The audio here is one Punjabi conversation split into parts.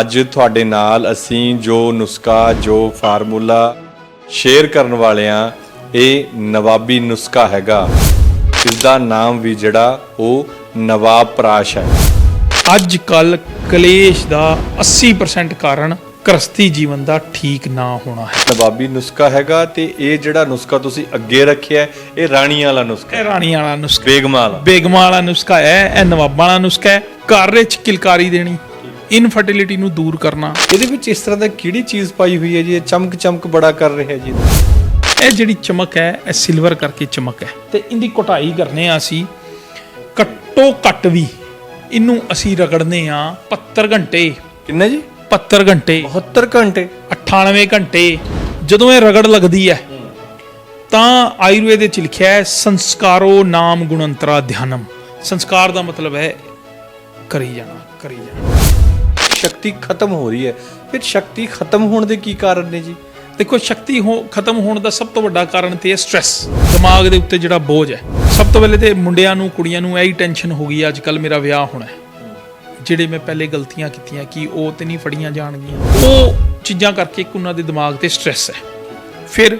ਅੱਜ ਤੁਹਾਡੇ ਨਾਲ ਅਸੀਂ ਜੋ ਨੁਸਖਾ ਜੋ ਫਾਰਮੂਲਾ ਸ਼ੇਅਰ ਕਰਨ ਵਾਲੇ ਆ ਇਹ ਨਵਾਬੀ ਨੁਸਖਾ ਹੈਗਾ। ਇਸ ਦਾ ਨਾਮ ਵੀ ਜਿਹੜਾ ਉਹ ਨਵਾਬ ਪ੍ਰਾਸ਼ ਹੈ। ਅੱਜ ਕੱਲ ਕਲੇਸ਼ ਦਾ 80% ਕਾਰਨ ਗ੍ਰਸਤੀ ਜੀਵਨ ਦਾ ਠੀਕ ਨਾ ਹੋਣਾ ਹੈ। ਨਵਾਬੀ ਨੁਸਖਾ ਹੈਗਾ ਤੇ ਇਹ ਜਿਹੜਾ ਨੁਸਖਾ ਤੁਸੀਂ ਅੱਗੇ ਰੱਖਿਆ ਹੈ, ਇਹ ਰਾਣੀਆਂ ਵਾਲਾ ਨੁਸਖਾ ਇਹ ਰਾਣੀ ਵਾਲਾ ਨੁਸਖਾ ਬੇਗਮਾਂ ਵਾਲਾ। ਬੇਗਮਾਂ ਵਾਲਾ ਨੁਸਖਾ ਹੈ ਇਹ ਨਵਾਬਾਂ ਵਾਲਾ ਨੁਸਖਾ ਹੈ। ਘਰ ਵਿੱਚ ਕਿਲਕਾਰੀ ਦੇਣੀ। ਇਨਫਰਟੀਲਿਟੀ ਨੂੰ ਦੂਰ ਕਰਨਾ। ਇਹਦੇ ਵਿੱਚ ਇਸ ਤਰ੍ਹਾਂ ਦਾ ਕਿਹੜੀ ਚੀਜ਼ ਪਾਈ ਹੋਈ ਹੈ ਜੀ? ਇਹ ਚਮਕ ਚਮਕ ਬੜਾ ਕਰ ਰਿਹਾ ਜੀ। ਇਹ ਜਿਹੜੀ ਚਮਕ ਹੈ ਇਹ ਸਿਲਵਰ ਕਰਕੇ ਚਮਕ ਹੈ। ਤੇ ਇਹਦੀ ਕੋਟਾਈ ਕਰਨੇ ਆ ਅਸੀਂ ਘੱਟੋ ਘੱਟ ਵੀ। ਇਹਨੂੰ ਅਸੀਂ ਰਗੜਨੇ ਆ 70 ਘੰਟੇ। ਕਿੰਨਾ ਜੀ? 70 ਘੰਟੇ। 72 ਘੰਟੇ। 98 ਘੰਟੇ। ਜਦੋਂ ਇਹ ਰਗੜ ਲੱਗਦੀ ਹੈ ਤਾਂ ਆਯੁਰਵੇਦ ਵਿੱਚ ਲਿਖਿਆ ਹੈ ਸੰਸਕਾਰੋ ਨਾਮ ਗੁਣੰਤਰਾ ਧਿਆਨਮ ਸੰਸਕਾਰ ਦਾ ਮਤਲਬ ਹੈ ਕਰੀ ਜਾਣਾ ਕਰੀ ਜਾਣਾ। ਸ਼ਕਤੀ ਖਤਮ ਹੋ ਰਹੀ ਹੈ। ਫਿਰ ਸ਼ਕਤੀ ਖਤਮ ਹੋਣ ਦੇ ਕੀ ਕਾਰਨ ਨੇ ਜੀ? ਦੇਖੋ, ਸ਼ਕਤੀ ਹੋ, ਖਤਮ ਹੋਣ ਦਾ ਸਭ ਤੋਂ ਵੱਡਾ ਕਾਰਨ ਤੇ ਹੈ ਸਟ्रेस ਦਿਮਾਗ ਦੇ ਉੱਤੇ ਜਿਹੜਾ ਬੋਝ ਹੈ। ਸਭ ਤੋਂ ਪਹਿਲੇ ਤੇ ਮੁੰਡਿਆਂ ਨੂੰ, ਕੁੜੀਆਂ ਨੂੰ ਇਹੀ ਟੈਨਸ਼ਨ ਹੋ ਗਈ ਅੱਜ ਕੱਲ ਮੇਰਾ ਵਿਆਹ ਹੋਣਾ ਜਿਹੜੇ ਮੈਂ ਪਹਿਲੇ ਗਲਤੀਆਂ ਕੀਤੀਆਂ, ਕਿ ਉਹ ਤੇ ਨਹੀਂ ਫੜੀਆਂ ਜਾਣਗੀਆਂ। ਉਹ ਚੀਜ਼ਾਂ ਕਰਕੇ ਇੱਕ ਦੇ ਦਿਮਾਗ ਤੇ ਸਟ्रेस ਹੈ। ਫਿਰ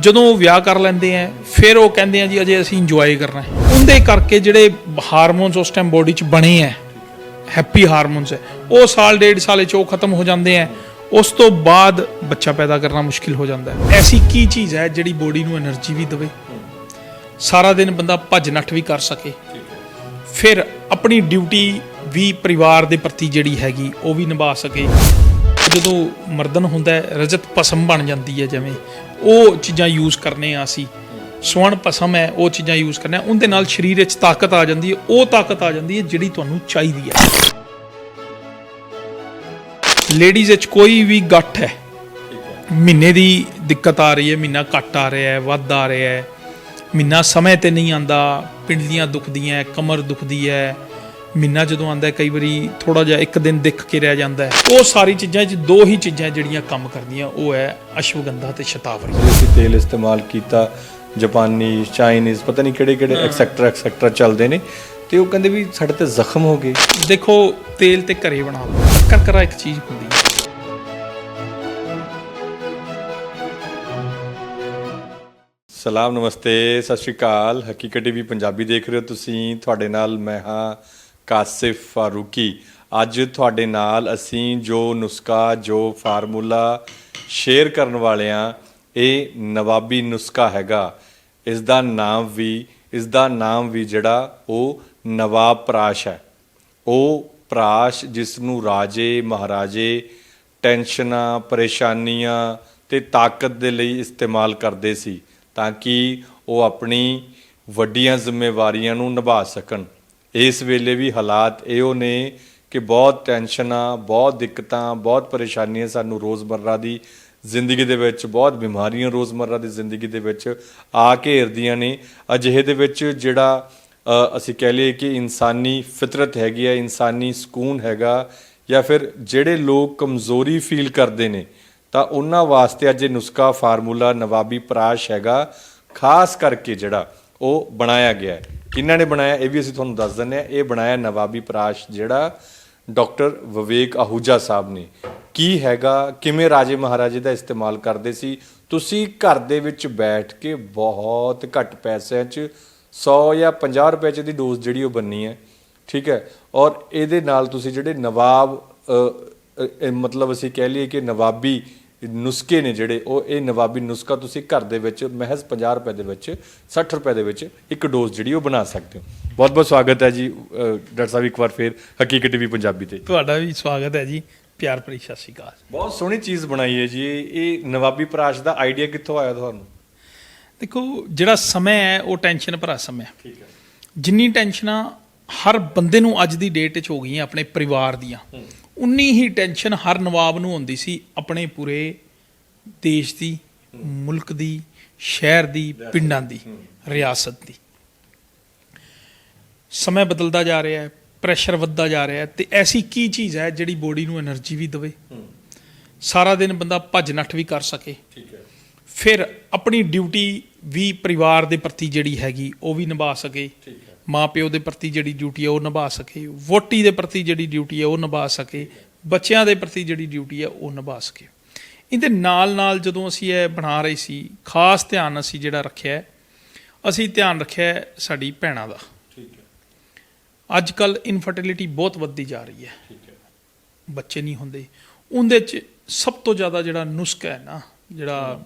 ਜਦੋਂ ਉਹ ਵਿਆਹ ਕਰ ਲੈਂਦੇ ਆ ਫਿਰ ਉਹ ਕਹਿੰਦੇ ਆ ਜੀ, ਅਜੇ ਅਸੀਂ ਇੰਜੋਏ ਕਰਨਾ ਹੈ। ਉਹਦੇ ਕਰਕੇ ਜਿਹੜੇ ਹਾਰਮੋਨਸ ਉਸ ਟਾਈਮ ਬੋਡੀ 'ਚ ਬਣੇ ਆ ਹੈਪੀ ਹਾਰਮੋਨਸ ਹੈ। ਉਹ ਸਾਲ, ਡੇਢ ਸਾਲੇ ਚ ਉਹ ਖਤਮ ਹੋ ਜਾਂਦੇ ਆ ਉਸ ਤੋਂ ਬਾਅਦ ਬੱਚਾ ਪੈਦਾ ਕਰਨਾ ਮੁਸ਼ਕਿਲ ਹੋ ਜਾਂਦਾ ਐਸੀ ਕੀ ਚੀਜ਼ ਹੈ ਜਿਹੜੀ ਬੋਡੀ ਨੂੰ એનર્ਜੀ ਵੀ ਦੇਵੇ? ਸਾਰਾ ਦਿਨ ਬੰਦਾ ਭੱਜ ਨੱਠ ਵੀ ਕਰ ਸਕੇ। ਫਿਰ ਆਪਣੀ ਡਿਊਟੀ ਵੀ ਪਰਿਵਾਰ ਦੇ ਪ੍ਰਤੀ ਜਿਹੜੀ ਹੈਗੀ, ਉਹ ਵੀ ਨਿਭਾ ਸਕੇ। ਜਦੋਂ ਮਰਦਨ ਹੁੰਦਾ ਰਜਤ ਭਸਮ ਬਣ ਜਾਂਦੀ ਹੈ ਜਿਵੇਂ। ਉਹ ਚੀਜ਼ਾਂ ਯੂਜ਼ ਕਰਨੇ ਆ ਅਸੀਂ। ਸਵਣ ਪਸਮ ਹੈ, ਉਹ ਚੀਜ਼ਾਂ ਯੂਜ਼ ਕਰਨਾ ਉਹਦੇ ਨਾਲ ਸਰੀਰ ਵਿੱਚ ਤਾਕਤ ਆ ਜਾਂਦੀ ਹੈ। ਉਹ ਤਾਕਤ ਆ ਜਾਂਦੀ ਹੈ ਜਿਹੜੀ ਤੁਹਾਨੂੰ ਚਾਹੀਦੀ ਹੈ। ਲੇਡੀਜ਼ ਵਿੱਚ ਕੋਈ ਵੀ ਗੱਠ ਹੈ, ਮਹੀਨੇ ਦੀ ਦਿੱਕਤ ਆ ਰਹੀ ਹੈ, ਮਹੀਨਾ ਘੱਟ ਆ ਰਿਹਾ ਹੈ, ਵੱਧ ਆ ਰਿਹਾ ਹੈ, ਮਹੀਨਾ ਸਮੇਂ ਤੇ ਨਹੀਂ ਆਂਦਾ ਪਿੰਡਲੀਆਂ ਦੁਖਦੀਆਂ ਕਮਰ ਦੁਖਦੀ ਹੈ, ਮਹੀਨਾ ਜਦੋਂ ਆਂਦਾ ਕਈ ਵਾਰੀ ਥੋੜਾ ਜਿਹਾ ਇੱਕ ਦਿਨ ਦਿੱਖ ਕੇ ਰਹਿ ਜਾਂਦਾ ਹੈ। ਉਹ ਸਾਰੀ ਚੀਜ਼ਾਂ 'ਚ ਦੋ ਹੀ ਚੀਜ਼ਾਂ ਜਿਹੜੀਆਂ ਕੰਮ ਕਰਦੀਆਂ, ਉਹ ਹੈ ਅਸ਼ਵਗੰਧਾ ਤੇ ਸ਼ਤਾਵਰੀ। ਅਸੀਂ ਤੇਲ ਇਸਤੇਮਾਲ ਕੀਤਾ ਜਾਪਾਨੀ ਚਾਈਨੀਜ਼ ਪਤਾ ਨਹੀਂ ਕਿਹੜੇ ਕਿਹੜੇ ਐਕਸੈਕਟਰਾ ਐਕਸੈਕਟਰਾ ਚੱਲਦੇ ਨੇ। ਤੇ ਉਹ ਕਹਿੰਦੇ ਵੀ ਸਾਡੇ ਤੇ ਜ਼ਖਮ ਹੋ ਗਏ। ਦੇਖੋ ਤੇਲ ਤੇ ਘਰੇ ਬਣਾ ਲਓ। ਕਰਕਰਾ ਇੱਕ ਚੀਜ਼ ਹੁੰਦੀ ਹੈ। ਸਲਾਮ ਨਮਸਤੇ ਸਤਿ ਸ਼੍ਰੀ ਅਕਾਲ। ਹਕੀਕਤ ਟੀਵੀ ਪੰਜਾਬੀ ਦੇਖ ਰਹੇ ਹੋ ਤੁਸੀਂ। ਤੁਹਾਡੇ ਨਾਲ ਮੈਂ ਹਾਂ ਕਾਸਿਫ ਫਾਰੂਕੀ। ਅੱਜ ਤੁਹਾਡੇ ਨਾਲ ਅਸੀਂ ਜੋ ਨੁਸਖਾ ਜੋ ਫਾਰਮੂਲਾ ਸ਼ੇਅਰ ਕਰਨ ਵਾਲੇ ਆ ਇਹ ਨਵਾਬੀ ਨੁਸਖਾ ਹੈਗਾ। ਇਸ ਦਾ ਨਾਮ ਵੀ ਇਸ ਦਾ ਨਾਮ ਵੀ ਜਿਹੜਾ ਉਹ ਨਵਾਬ ਪ੍ਰਾਸ਼ ਹੈ। ਉਹ ਪ੍ਰਾਸ਼ ਜਿਸ ਨੂੰ ਰਾਜੇ, ਮਹਾਰਾਜੇ ਟੈਨਸ਼ਨਾਂ, ਪਰੇਸ਼ਾਨੀਆਂ ਤੇ ਤਾਕਤ ਦੇ ਲਈ ਇਸਤੇਮਾਲ ਕਰਦੇ ਸੀ ਤਾਂ ਕਿ ਉਹ ਆਪਣੀ ਵੱਡੀਆਂ ਜ਼ਿੰਮੇਵਾਰੀਆਂ ਨੂੰ ਨਿਭਾ ਸਕਣ। ਇਸ ਵੇਲੇ ਵੀ ਹਾਲਾਤ ਇਹੋ ਨੇ ਕਿ ਬਹੁਤ ਟੈਨਸ਼ਨਾਂ, ਬਹੁਤ ਦਿੱਕਤਾਂ, ਬਹੁਤ ਪਰੇਸ਼ਾਨੀਆਂ ਸਾਨੂੰ ਰੋਜ਼ਮਰਰਾ ਦੀ ਜ਼ਿੰਦਗੀ ਦੇ ਵਿੱਚ ਬਹੁਤ ਬਿਮਾਰੀਆਂ ਰੋਜ਼ਮਰਰਾ ਦੀ ਜ਼ਿੰਦਗੀ ਦੇ ਵਿੱਚ ਆ ਘੇਰਦੀਆਂ ਨੇ। ਅਜਿਹੇ ਦੇ ਵਿੱਚ ਜਿਹੜਾ ਅਸੀਂ ਕਹਿ ਲਈਏ ਕਿ ਇਨਸਾਨੀ ਫਿਤਰਤ ਹੈਗੀ ਹੈ ਇਨਸਾਨੀ ਸਕੂਨ ਹੈਗਾ, ਜਾਂ ਫਿਰ ਜਿਹੜੇ ਲੋਕ ਕਮਜ਼ੋਰੀ ਫੀਲ ਕਰਦੇ ਨੇ, ਤਾਂ ਉਹਨਾਂ ਵਾਸਤੇ ਅੱਜ ਇਹ ਨੁਸਖਾ ਫਾਰਮੂਲਾ ਨਵਾਬੀ ਪਰਾਸ਼ ਹੈਗਾ। ਖਾਸ ਕਰਕੇ ਜਿਹੜਾ ਉਹ ਬਣਾਇਆ ਗਿਆ ਹੈ। ਕਿਹਨਾਂ ਨੇ ਬਣਾਇਆ? ਇਹ ਵੀ ਅਸੀਂ ਤੁਹਾਨੂੰ ਦੱਸ ਦਿੰਦੇ ਹਾਂ। ਇਹ ਬਣਾਇਆ ਨਵਾਬੀ ਪਰਾਸ਼ ਜਿਹੜਾ ਡਾਕਟਰ ਵਿਵੇਕ ਆਹੂਜਾ ਸਾਹਿਬ ਨੇ। ਕੀ ਹੈਗਾ? ਕਿਵੇਂ ਰਾਜੇ ਮਹਾਰਾਜੇ ਦਾ ਇਸਤੇਮਾਲ ਕਰਦੇ ਸੀ? ਤੁਸੀਂ ਘਰ ਦੇ ਵਿੱਚ ਬੈਠ ਕੇ ਬਹੁਤ ਘੱਟ ਪੈਸਿਆਂ 'ਚ 100 ਜਾਂ 50 ਰੁਪਏ 'ਚ ਦੀ ਡੋਜ਼ ਜਿਹੜੀ ਉਹ ਬੰਨੀ ਹੈ, ਠੀਕ ਹੈ? ਔਰ ਇਹਦੇ ਨਾਲ ਤੁਸੀਂ ਜਿਹੜੇ ਨਵਾਬ ਮਤਲਬ ਅਸੀਂ ਕਹਿ ਲਈਏ ਕਿ ਨਵਾਬੀ ਨੁਸਖੇ ਨੇ ਜਿਹੜੇ, ਉਹ ਇਹ ਨਵਾਬੀ ਨੁਸਖਾ ਤੁਸੀਂ ਘਰ ਦੇ ਵਿੱਚ ਮਹਿਜ਼ 50 ਰੁਪਏ ਦੇ ਵਿੱਚ 60 ਰੁਪਏ ਦੇ ਵਿੱਚ ਇੱਕ ਡੋਜ਼ ਜਿਹੜੀ ਉਹ ਬਣਾ ਸਕਦੇ ਹੋ। ਬਹੁਤ ਬਹੁਤ ਸਵਾਗਤ ਹੈ ਜੀ ਡਾਕਟਰ ਸਾਹਿਬ ਇੱਕ ਵਾਰ ਫੇਰ ਹਕੀਕਤ ਟੀਵੀ ਪੰਜਾਬੀ ਤੇ। ਤੁਹਾਡਾ ਵੀ ਸਵਾਗਤ ਹੈ ਜੀ। ਪਿਆਰ ਭਰੀ ਸਤਿ ਸ਼੍ਰੀ ਅਕਾਲ। ਬਹੁਤ ਸੋਹਣੀ ਚੀਜ਼ ਬਣਾਈ ਹੈ ਜੀ। ਇਹ ਨਵਾਬੀ ਪ੍ਰਾਸ਼ ਦਾ ਆਈਡੀਆ ਕਿੱਥੋਂ ਆਇਆ ਤੁਹਾਨੂੰ? ਦੇਖੋ ਜਿਹੜਾ ਸਮਾਂ ਹੈ ਉਹ ਟੈਨਸ਼ਨ ਭਰਾ ਸਮਾਂ। ਹੈ ਠੀਕ ਹੈ। ਜਿੰਨੀ ਟੈਨਸ਼ਨਾਂ ਹਰ ਬੰਦੇ ਨੂੰ ਅੱਜ ਦੀ ਡੇਟ 'ਚ ਹੋ ਗਈਆਂ ਆਪਣੇ ਪਰਿਵਾਰ ਦੀਆਂ ਉਨੀ ਹੀ ਟੈਨਸ਼ਨ ਹਰ ਨਵਾਬ ਨੂੰ ਹੁੰਦੀ ਸੀ ਆਪਣੇ ਪੂਰੇ ਦੇਸ਼ ਦੀ ਮੁਲਕ ਦੀ ਸ਼ਹਿਰ ਦੀ ਪਿੰਡਾਂ ਦੀ ਰਿਆਸਤ ਦੀ। ਸਮਾਂ ਬਦਲਦਾ ਜਾ ਰਿਹਾ ਹੈ। ਪ੍ਰੈਸ਼ਰ ਵੱਧਦਾ ਜਾ ਰਿਹਾ ਤੇ ਐਸੀ ਕੀ ਚੀਜ਼ ਹੈ ਜਿਹੜੀ ਬੋਡੀ ਨੂੰ એનર્ਜੀ ਵੀ ਦੇਵੇ? ਸਾਰਾ ਦਿਨ ਬੰਦਾ ਭੱਜ ਨੱਠ ਵੀ ਕਰ ਸਕੇ। ਫਿਰ ਆਪਣੀ ਡਿਊਟੀ ਵੀ ਪਰਿਵਾਰ ਦੇ ਪ੍ਰਤੀ ਜਿਹੜੀ ਹੈਗੀ ਉਹ ਵੀ ਨਿਭਾ ਸਕੇ। ਠੀਕ ਹੈ। ਮਾਪਿਓ ਦੇ ਪ੍ਰਤੀ ਜਿਹੜੀ ਡਿਊਟੀ ਹੈ ਉਹ ਨਿਭਾ ਸਕੇ। ਵੋਟੀ ਦੇ ਪ੍ਰਤੀ ਜਿਹੜੀ ਡਿਊਟੀ ਹੈ ਉਹ ਨਿਭਾ ਸਕੇ। ਬੱਚਿਆਂ ਦੇ ਪ੍ਰਤੀ ਜਿਹੜੀ ਡਿਊਟੀ ਹੈ ਉਹ ਨਿਭਾ ਸਕੇ। ਇਹਦੇ ਨਾਲ ਨਾਲ ਜਦੋਂ ਅਸੀਂ ਇਹ ਬਣਾ ਰਹੇ ਸੀ ਖਾਸ ਧਿਆਨ ਅਸੀਂ ਜਿਹੜਾ ਰੱਖਿਆ ਅਸੀਂ ਧਿਆਨ ਰੱਖਿਆ ਸਾਡੀ ਭੈਣਾਂ ਦਾ। ਅੱਜ ਕੱਲ ਇਨਫਰਟਿਲਿਟੀ ਬਹੁਤ ਵੱਧਦੀ ਜਾ ਰਹੀ ਹੈ। ਬੱਚੇ ਨਹੀਂ ਹੁੰਦੇ। ਉਹਦੇ ਚ ਸਭ ਤੋਂ ਜ਼ਿਆਦਾ ਜਿਹੜਾ ਨੁਸਖਾ ਹੈ ਨਾ, ਜਿਹੜਾ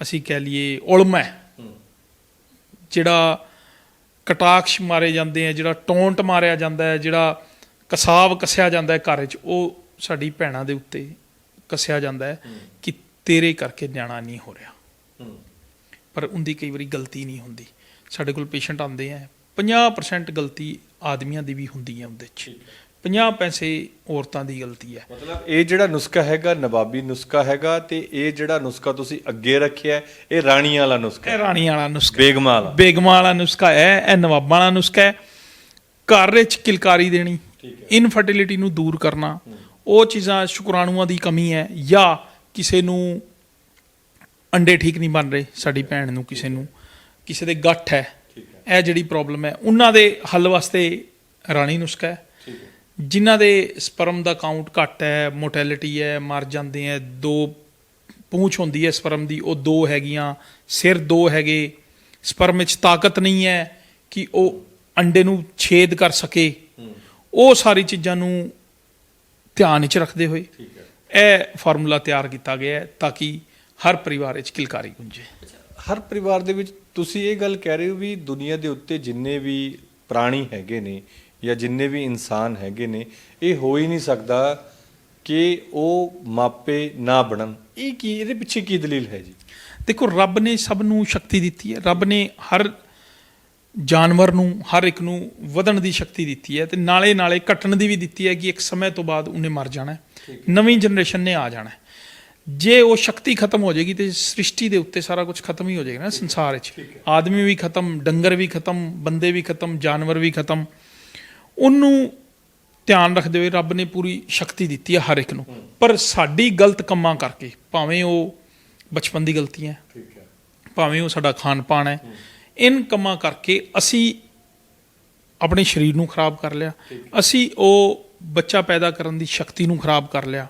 ਅਸੀਂ ਕਹਿ ਲਈਏ ਉਲਮ ਹੈ, ਜਿਹੜਾ ਕਟਾਕਸ਼ ਮਾਰੇ ਜਾਂਦੇ ਆ, ਜਿਹੜਾ ਟੌਂਟ ਮਾਰਿਆ ਜਾਂਦਾ ਹੈ, ਜਿਹੜਾ ਕਸਾਬ ਕਸਿਆ ਜਾਂਦਾ ਹੈ ਘਰ 'ਚ, ਉਹ ਸਾਡੀ ਭੈਣਾਂ ਦੇ ਉੱਤੇ ਕਸਿਆ ਜਾਂਦਾ ਹੈ ਕਿ ਤੇਰੇ ਕਰਕੇ ਨਿਆਣਾ ਨਹੀਂ ਹੋ ਰਿਹਾ। ਪਰ ਉਹਦੀ ਕਈ ਵਾਰੀ ਗਲਤੀ ਨਹੀਂ ਹੁੰਦੀ। ਸਾਡੇ ਕੋਲ ਪੇਸ਼ੈਂਟ ਆਉਂਦੇ ਆ 50% ਗਲਤੀ ਆਦਮੀਆਂ ਦੀ ਵੀ ਹੁੰਦੀ ਹੈ ਉਹਦੇ 'ਚ। 50 ਪੈਸੇ ਔਰਤਾਂ ਦੀ ਗਲਤੀ ਹੈ। ਮਤਲਬ ਇਹ ਜਿਹੜਾ ਨੁਸਖਾ ਹੈਗਾ ਨਵਾਬੀ ਨੁਸਖਾ ਹੈਗਾ ਤੇ ਇਹ ਜਿਹੜਾ ਨੁਸਖਾ ਤੁਸੀਂ ਅੱਗੇ ਰੱਖਿਆ ਇਹ ਰਾਣੀ ਵਾਲਾ ਨੁਸਖਾ ਇਹ ਰਾਣੀ ਵਾਲਾ ਨੁਸਖਾ ਬੇਗਮਾਂ ਵਾਲਾ। ਬੇਗਮਾਂ ਵਾਲਾ ਨੁਸਖਾ ਹੈ ਇਹ ਨਵਾਬਾਂ ਵਾਲਾ ਨੁਸਖਾ ਹੈ। ਘਰ ਵਿੱਚ ਕਿਲਕਾਰੀ ਦੇਣੀ। ਇਨਫਰਟੀਲਿਟੀ ਨੂੰ ਦੂਰ ਕਰਨਾ ਉਹ ਚੀਜ਼ਾਂ ਸ਼ੁਕਰਾਣੂਆਂ ਦੀ ਕਮੀ ਹੈ ਜਾਂ ਕਿਸੇ ਨੂੰ ਅੰਡੇ ਠੀਕ ਨਹੀਂ ਬਣ ਰਹੇ ਸਾਡੀ ਭੈਣ ਨੂੰ ਕਿਸੇ ਨੂੰ। ਕਿਸੇ ਦੇ ਗੱਠ ਹੈ। ਇਹ ਜਿਹੜੀ ਪ੍ਰੋਬਲਮ ਹੈ ਉਹਨਾਂ ਦੇ ਹੱਲ ਵਾਸਤੇ ਰਾਣੀ ਨੁਸਖਾ ਹੈ। ਜਿਨ੍ਹਾਂ ਦੇ ਸਪਰਮ ਦਾ ਕਾਊਂਟ ਘੱਟ ਹੈ ਮੋਰਟੈਲਿਟੀ ਹੈ ਮਰ ਜਾਂਦੇ ਹੈ ਦੋ ਪੂੰਛ ਹੁੰਦੀ ਹੈ ਸਪਰਮ ਦੀ ਉਹ ਦੋ ਹੈਗੀਆਂ ਸਿਰ ਦੋ ਹੈਗੇ। ਸਪਰਮ ਵਿੱਚ ਤਾਕਤ ਨਹੀਂ ਹੈ ਕਿ ਉਹ ਅੰਡੇ ਨੂੰ ਛੇਦ ਕਰ ਸਕੇ। ਉਹ ਸਾਰੀ ਚੀਜ਼ਾਂ ਨੂੰ ਧਿਆਨ ਵਿੱਚ ਰੱਖਦੇ ਹੋਏ ਇਹ ਫਾਰਮੂਲਾ ਤਿਆਰ ਕੀਤਾ ਗਿਆ ਹੈ ਤਾਂ ਕਿ ਹਰ ਪਰਿਵਾਰ ਵਿੱਚ ਕਿਲਕਾਰੀ ਗੁੰਜੇ ਹਰ ਪਰਿਵਾਰ ਦੇ ਵਿੱਚ ਤੁਸੀਂ ਇਹ ਗੱਲ ਕਹਿ ਰਹੇ ਹੋ ਵੀ ਦੁਨੀਆ ਦੇ ਉੱਤੇ ਜਿੰਨੇ ਵੀ ਪ੍ਰਾਣੀ ਹੈਗੇ ਨੇ ਜਾਂ ਜਿੰਨੇ ਵੀ ਇਨਸਾਨ ਹੈਗੇ ਨੇ ਇਹ ਹੋ ਹੀ ਨਹੀਂ ਸਕਦਾ ਕਿ ਉਹ ਮਾਪੇ ਨਾ ਬਣਨ। ਇਹ ਕੀ ਇਹਦੇ ਪਿੱਛੇ ਕੀ ਦਲੀਲ ਹੈ ਜੀ? ਦੇਖੋ ਰੱਬ ਨੇ ਸਭ ਨੂੰ ਸ਼ਕਤੀ ਦਿੱਤੀ ਹੈ। ਰੱਬ ਨੇ ਹਰ ਜਾਨਵਰ ਨੂੰ ਹਰ ਇੱਕ ਨੂੰ ਵਧਣ ਦੀ ਸ਼ਕਤੀ ਦਿੱਤੀ ਹੈ ਤੇ ਨਾਲੇ ਨਾਲੇ ਘਟਣ ਦੀ ਵੀ ਦਿੱਤੀ ਹੈ ਕਿ ਇੱਕ ਸਮੇਂ ਤੋਂ ਬਾਅਦ ਉਹਨੇ ਮਰ ਜਾਣਾ ਹੈ। ਨਵੀਂ ਜਨਰੇਸ਼ਨ ਨੇ ਆ ਜਾਣਾ ਹੈ। ਜੇ ਉਹ ਸ਼ਕਤੀ ਖਤਮ ਹੋ ਜਾਏਗੀ ਤੇ ਸ੍ਰਿਸ਼ਟੀ ਦੇ ਉੱਤੇ ਸਾਰਾ ਕੁਝ ਖਤਮ ਹੀ ਹੋ ਜਾਏਗਾ ਨਾ ਸੰਸਾਰ ਵਿੱਚ। ਆਦਮੀ ਵੀ ਖਤਮ ਡੰਗਰ ਵੀ ਖਤਮ ਬੰਦੇ ਵੀ ਖਤਮ ਜਾਨਵਰ ਵੀ ਖਤਮ। ਉਹਨੂੰ ਧਿਆਨ ਰੱਖਦੇ ਹੋਏ ਰੱਬ ਨੇ ਪੂਰੀ ਸ਼ਕਤੀ ਦਿੱਤੀ ਹੈ ਹਰ ਇੱਕ ਨੂੰ। ਪਰ ਸਾਡੀ ਗਲਤ ਕੰਮਾਂ ਕਰਕੇ ਭਾਵੇਂ ਉਹ ਬਚਪਨ ਦੀ ਗਲਤੀ ਹੈ ਭਾਵੇਂ ਉਹ ਸਾਡਾ ਖਾਣ ਪਾਣ ਹੈ। ਇਨ ਕੰਮਾਂ ਕਰਕੇ ਅਸੀਂ ਆਪਣੇ ਸਰੀਰ ਨੂੰ ਖਰਾਬ ਕਰ ਲਿਆ। ਅਸੀਂ ਉਹ ਬੱਚਾ ਪੈਦਾ ਕਰਨ ਦੀ ਸ਼ਕਤੀ ਨੂੰ ਖਰਾਬ ਕਰ ਲਿਆ।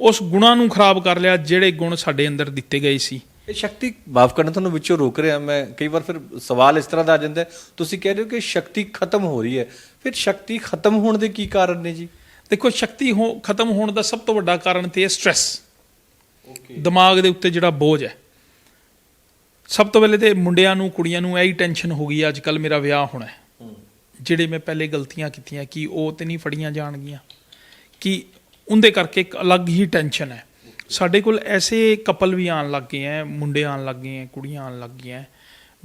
ਉਸ ਗੁਣਾਂ ਨੂੰ ਖਰਾਬ ਕਰ ਲਿਆ ਜਿਹੜੇ ਗੁਣ ਸਾਡੇ ਅੰਦਰ ਦਿੱਤੇ ਗਏ ਸੀ। ਇਹ ਸ਼ਕਤੀ ਮਾਫ ਕਰਨਾ ਤੁਹਾਨੂੰ ਵਿੱਚੋਂ ਰੋਕ ਰਿਹਾ ਮੈਂ ਕਈ ਵਾਰ ਫਿਰ ਸਵਾਲ ਇਸ ਤਰ੍ਹਾਂ ਦਾ ਆ ਜਾਂਦਾ ਤੁਸੀਂ ਕਹਿ ਰਹੇ ਹੋ ਕਿ ਸ਼ਕਤੀ ਖਤਮ ਹੋ ਰਹੀ ਹੈ। ਫਿਰ ਸ਼ਕਤੀ ਖਤਮ ਹੋਣ ਦੇ ਕੀ ਕਾਰਨ ਨੇ ਜੀ? ਦੇਖੋ ਸ਼ਕਤੀ ਹੋ ਖਤਮ ਹੋਣ ਦਾ ਸਭ ਤੋਂ ਵੱਡਾ ਕਾਰਨ ਤੇ ਹੈ ਸਟ्रेस ਓਕੇ ਦਿਮਾਗ ਦੇ ਉੱਤੇ ਜਿਹੜਾ ਬੋਝ ਹੈ। ਸਭ ਤੋਂ ਪਹਿਲੇ ਤੇ ਮੁੰਡਿਆਂ ਨੂੰ ਕੁੜੀਆਂ ਨੂੰ ਇਹੀ ਟੈਨਸ਼ਨ ਹੋ ਗਈ ਅੱਜ ਕੱਲ ਮੇਰਾ ਵਿਆਹ ਹੋਣਾ ਹੈ। ਜਿਹੜੇ ਮੈਂ ਪਹਿਲੇ ਗਲਤੀਆਂ ਕੀਤੀਆਂ ਕਿ ਉਹ ਤੇ ਨਹੀਂ ਫੜੀਆਂ ਜਾਣਗੀਆਂ। ਕਿ ਉਹਦੇ ਕਰਕੇ ਇੱਕ ਅਲੱਗ ਹੀ ਟੈਨਸ਼ਨ ਹੈ। ਸਾਡੇ ਕੋਲ ਐਸੇ ਕਪਲ ਵੀ ਆਣ ਲੱਗ ਗਏ ਹੈ ਮੁੰਡੇ ਆਣ ਲੱਗ ਗਏ ਹੈ ਕੁੜੀਆਂ ਆਣ ਲੱਗ ਗਈਆਂ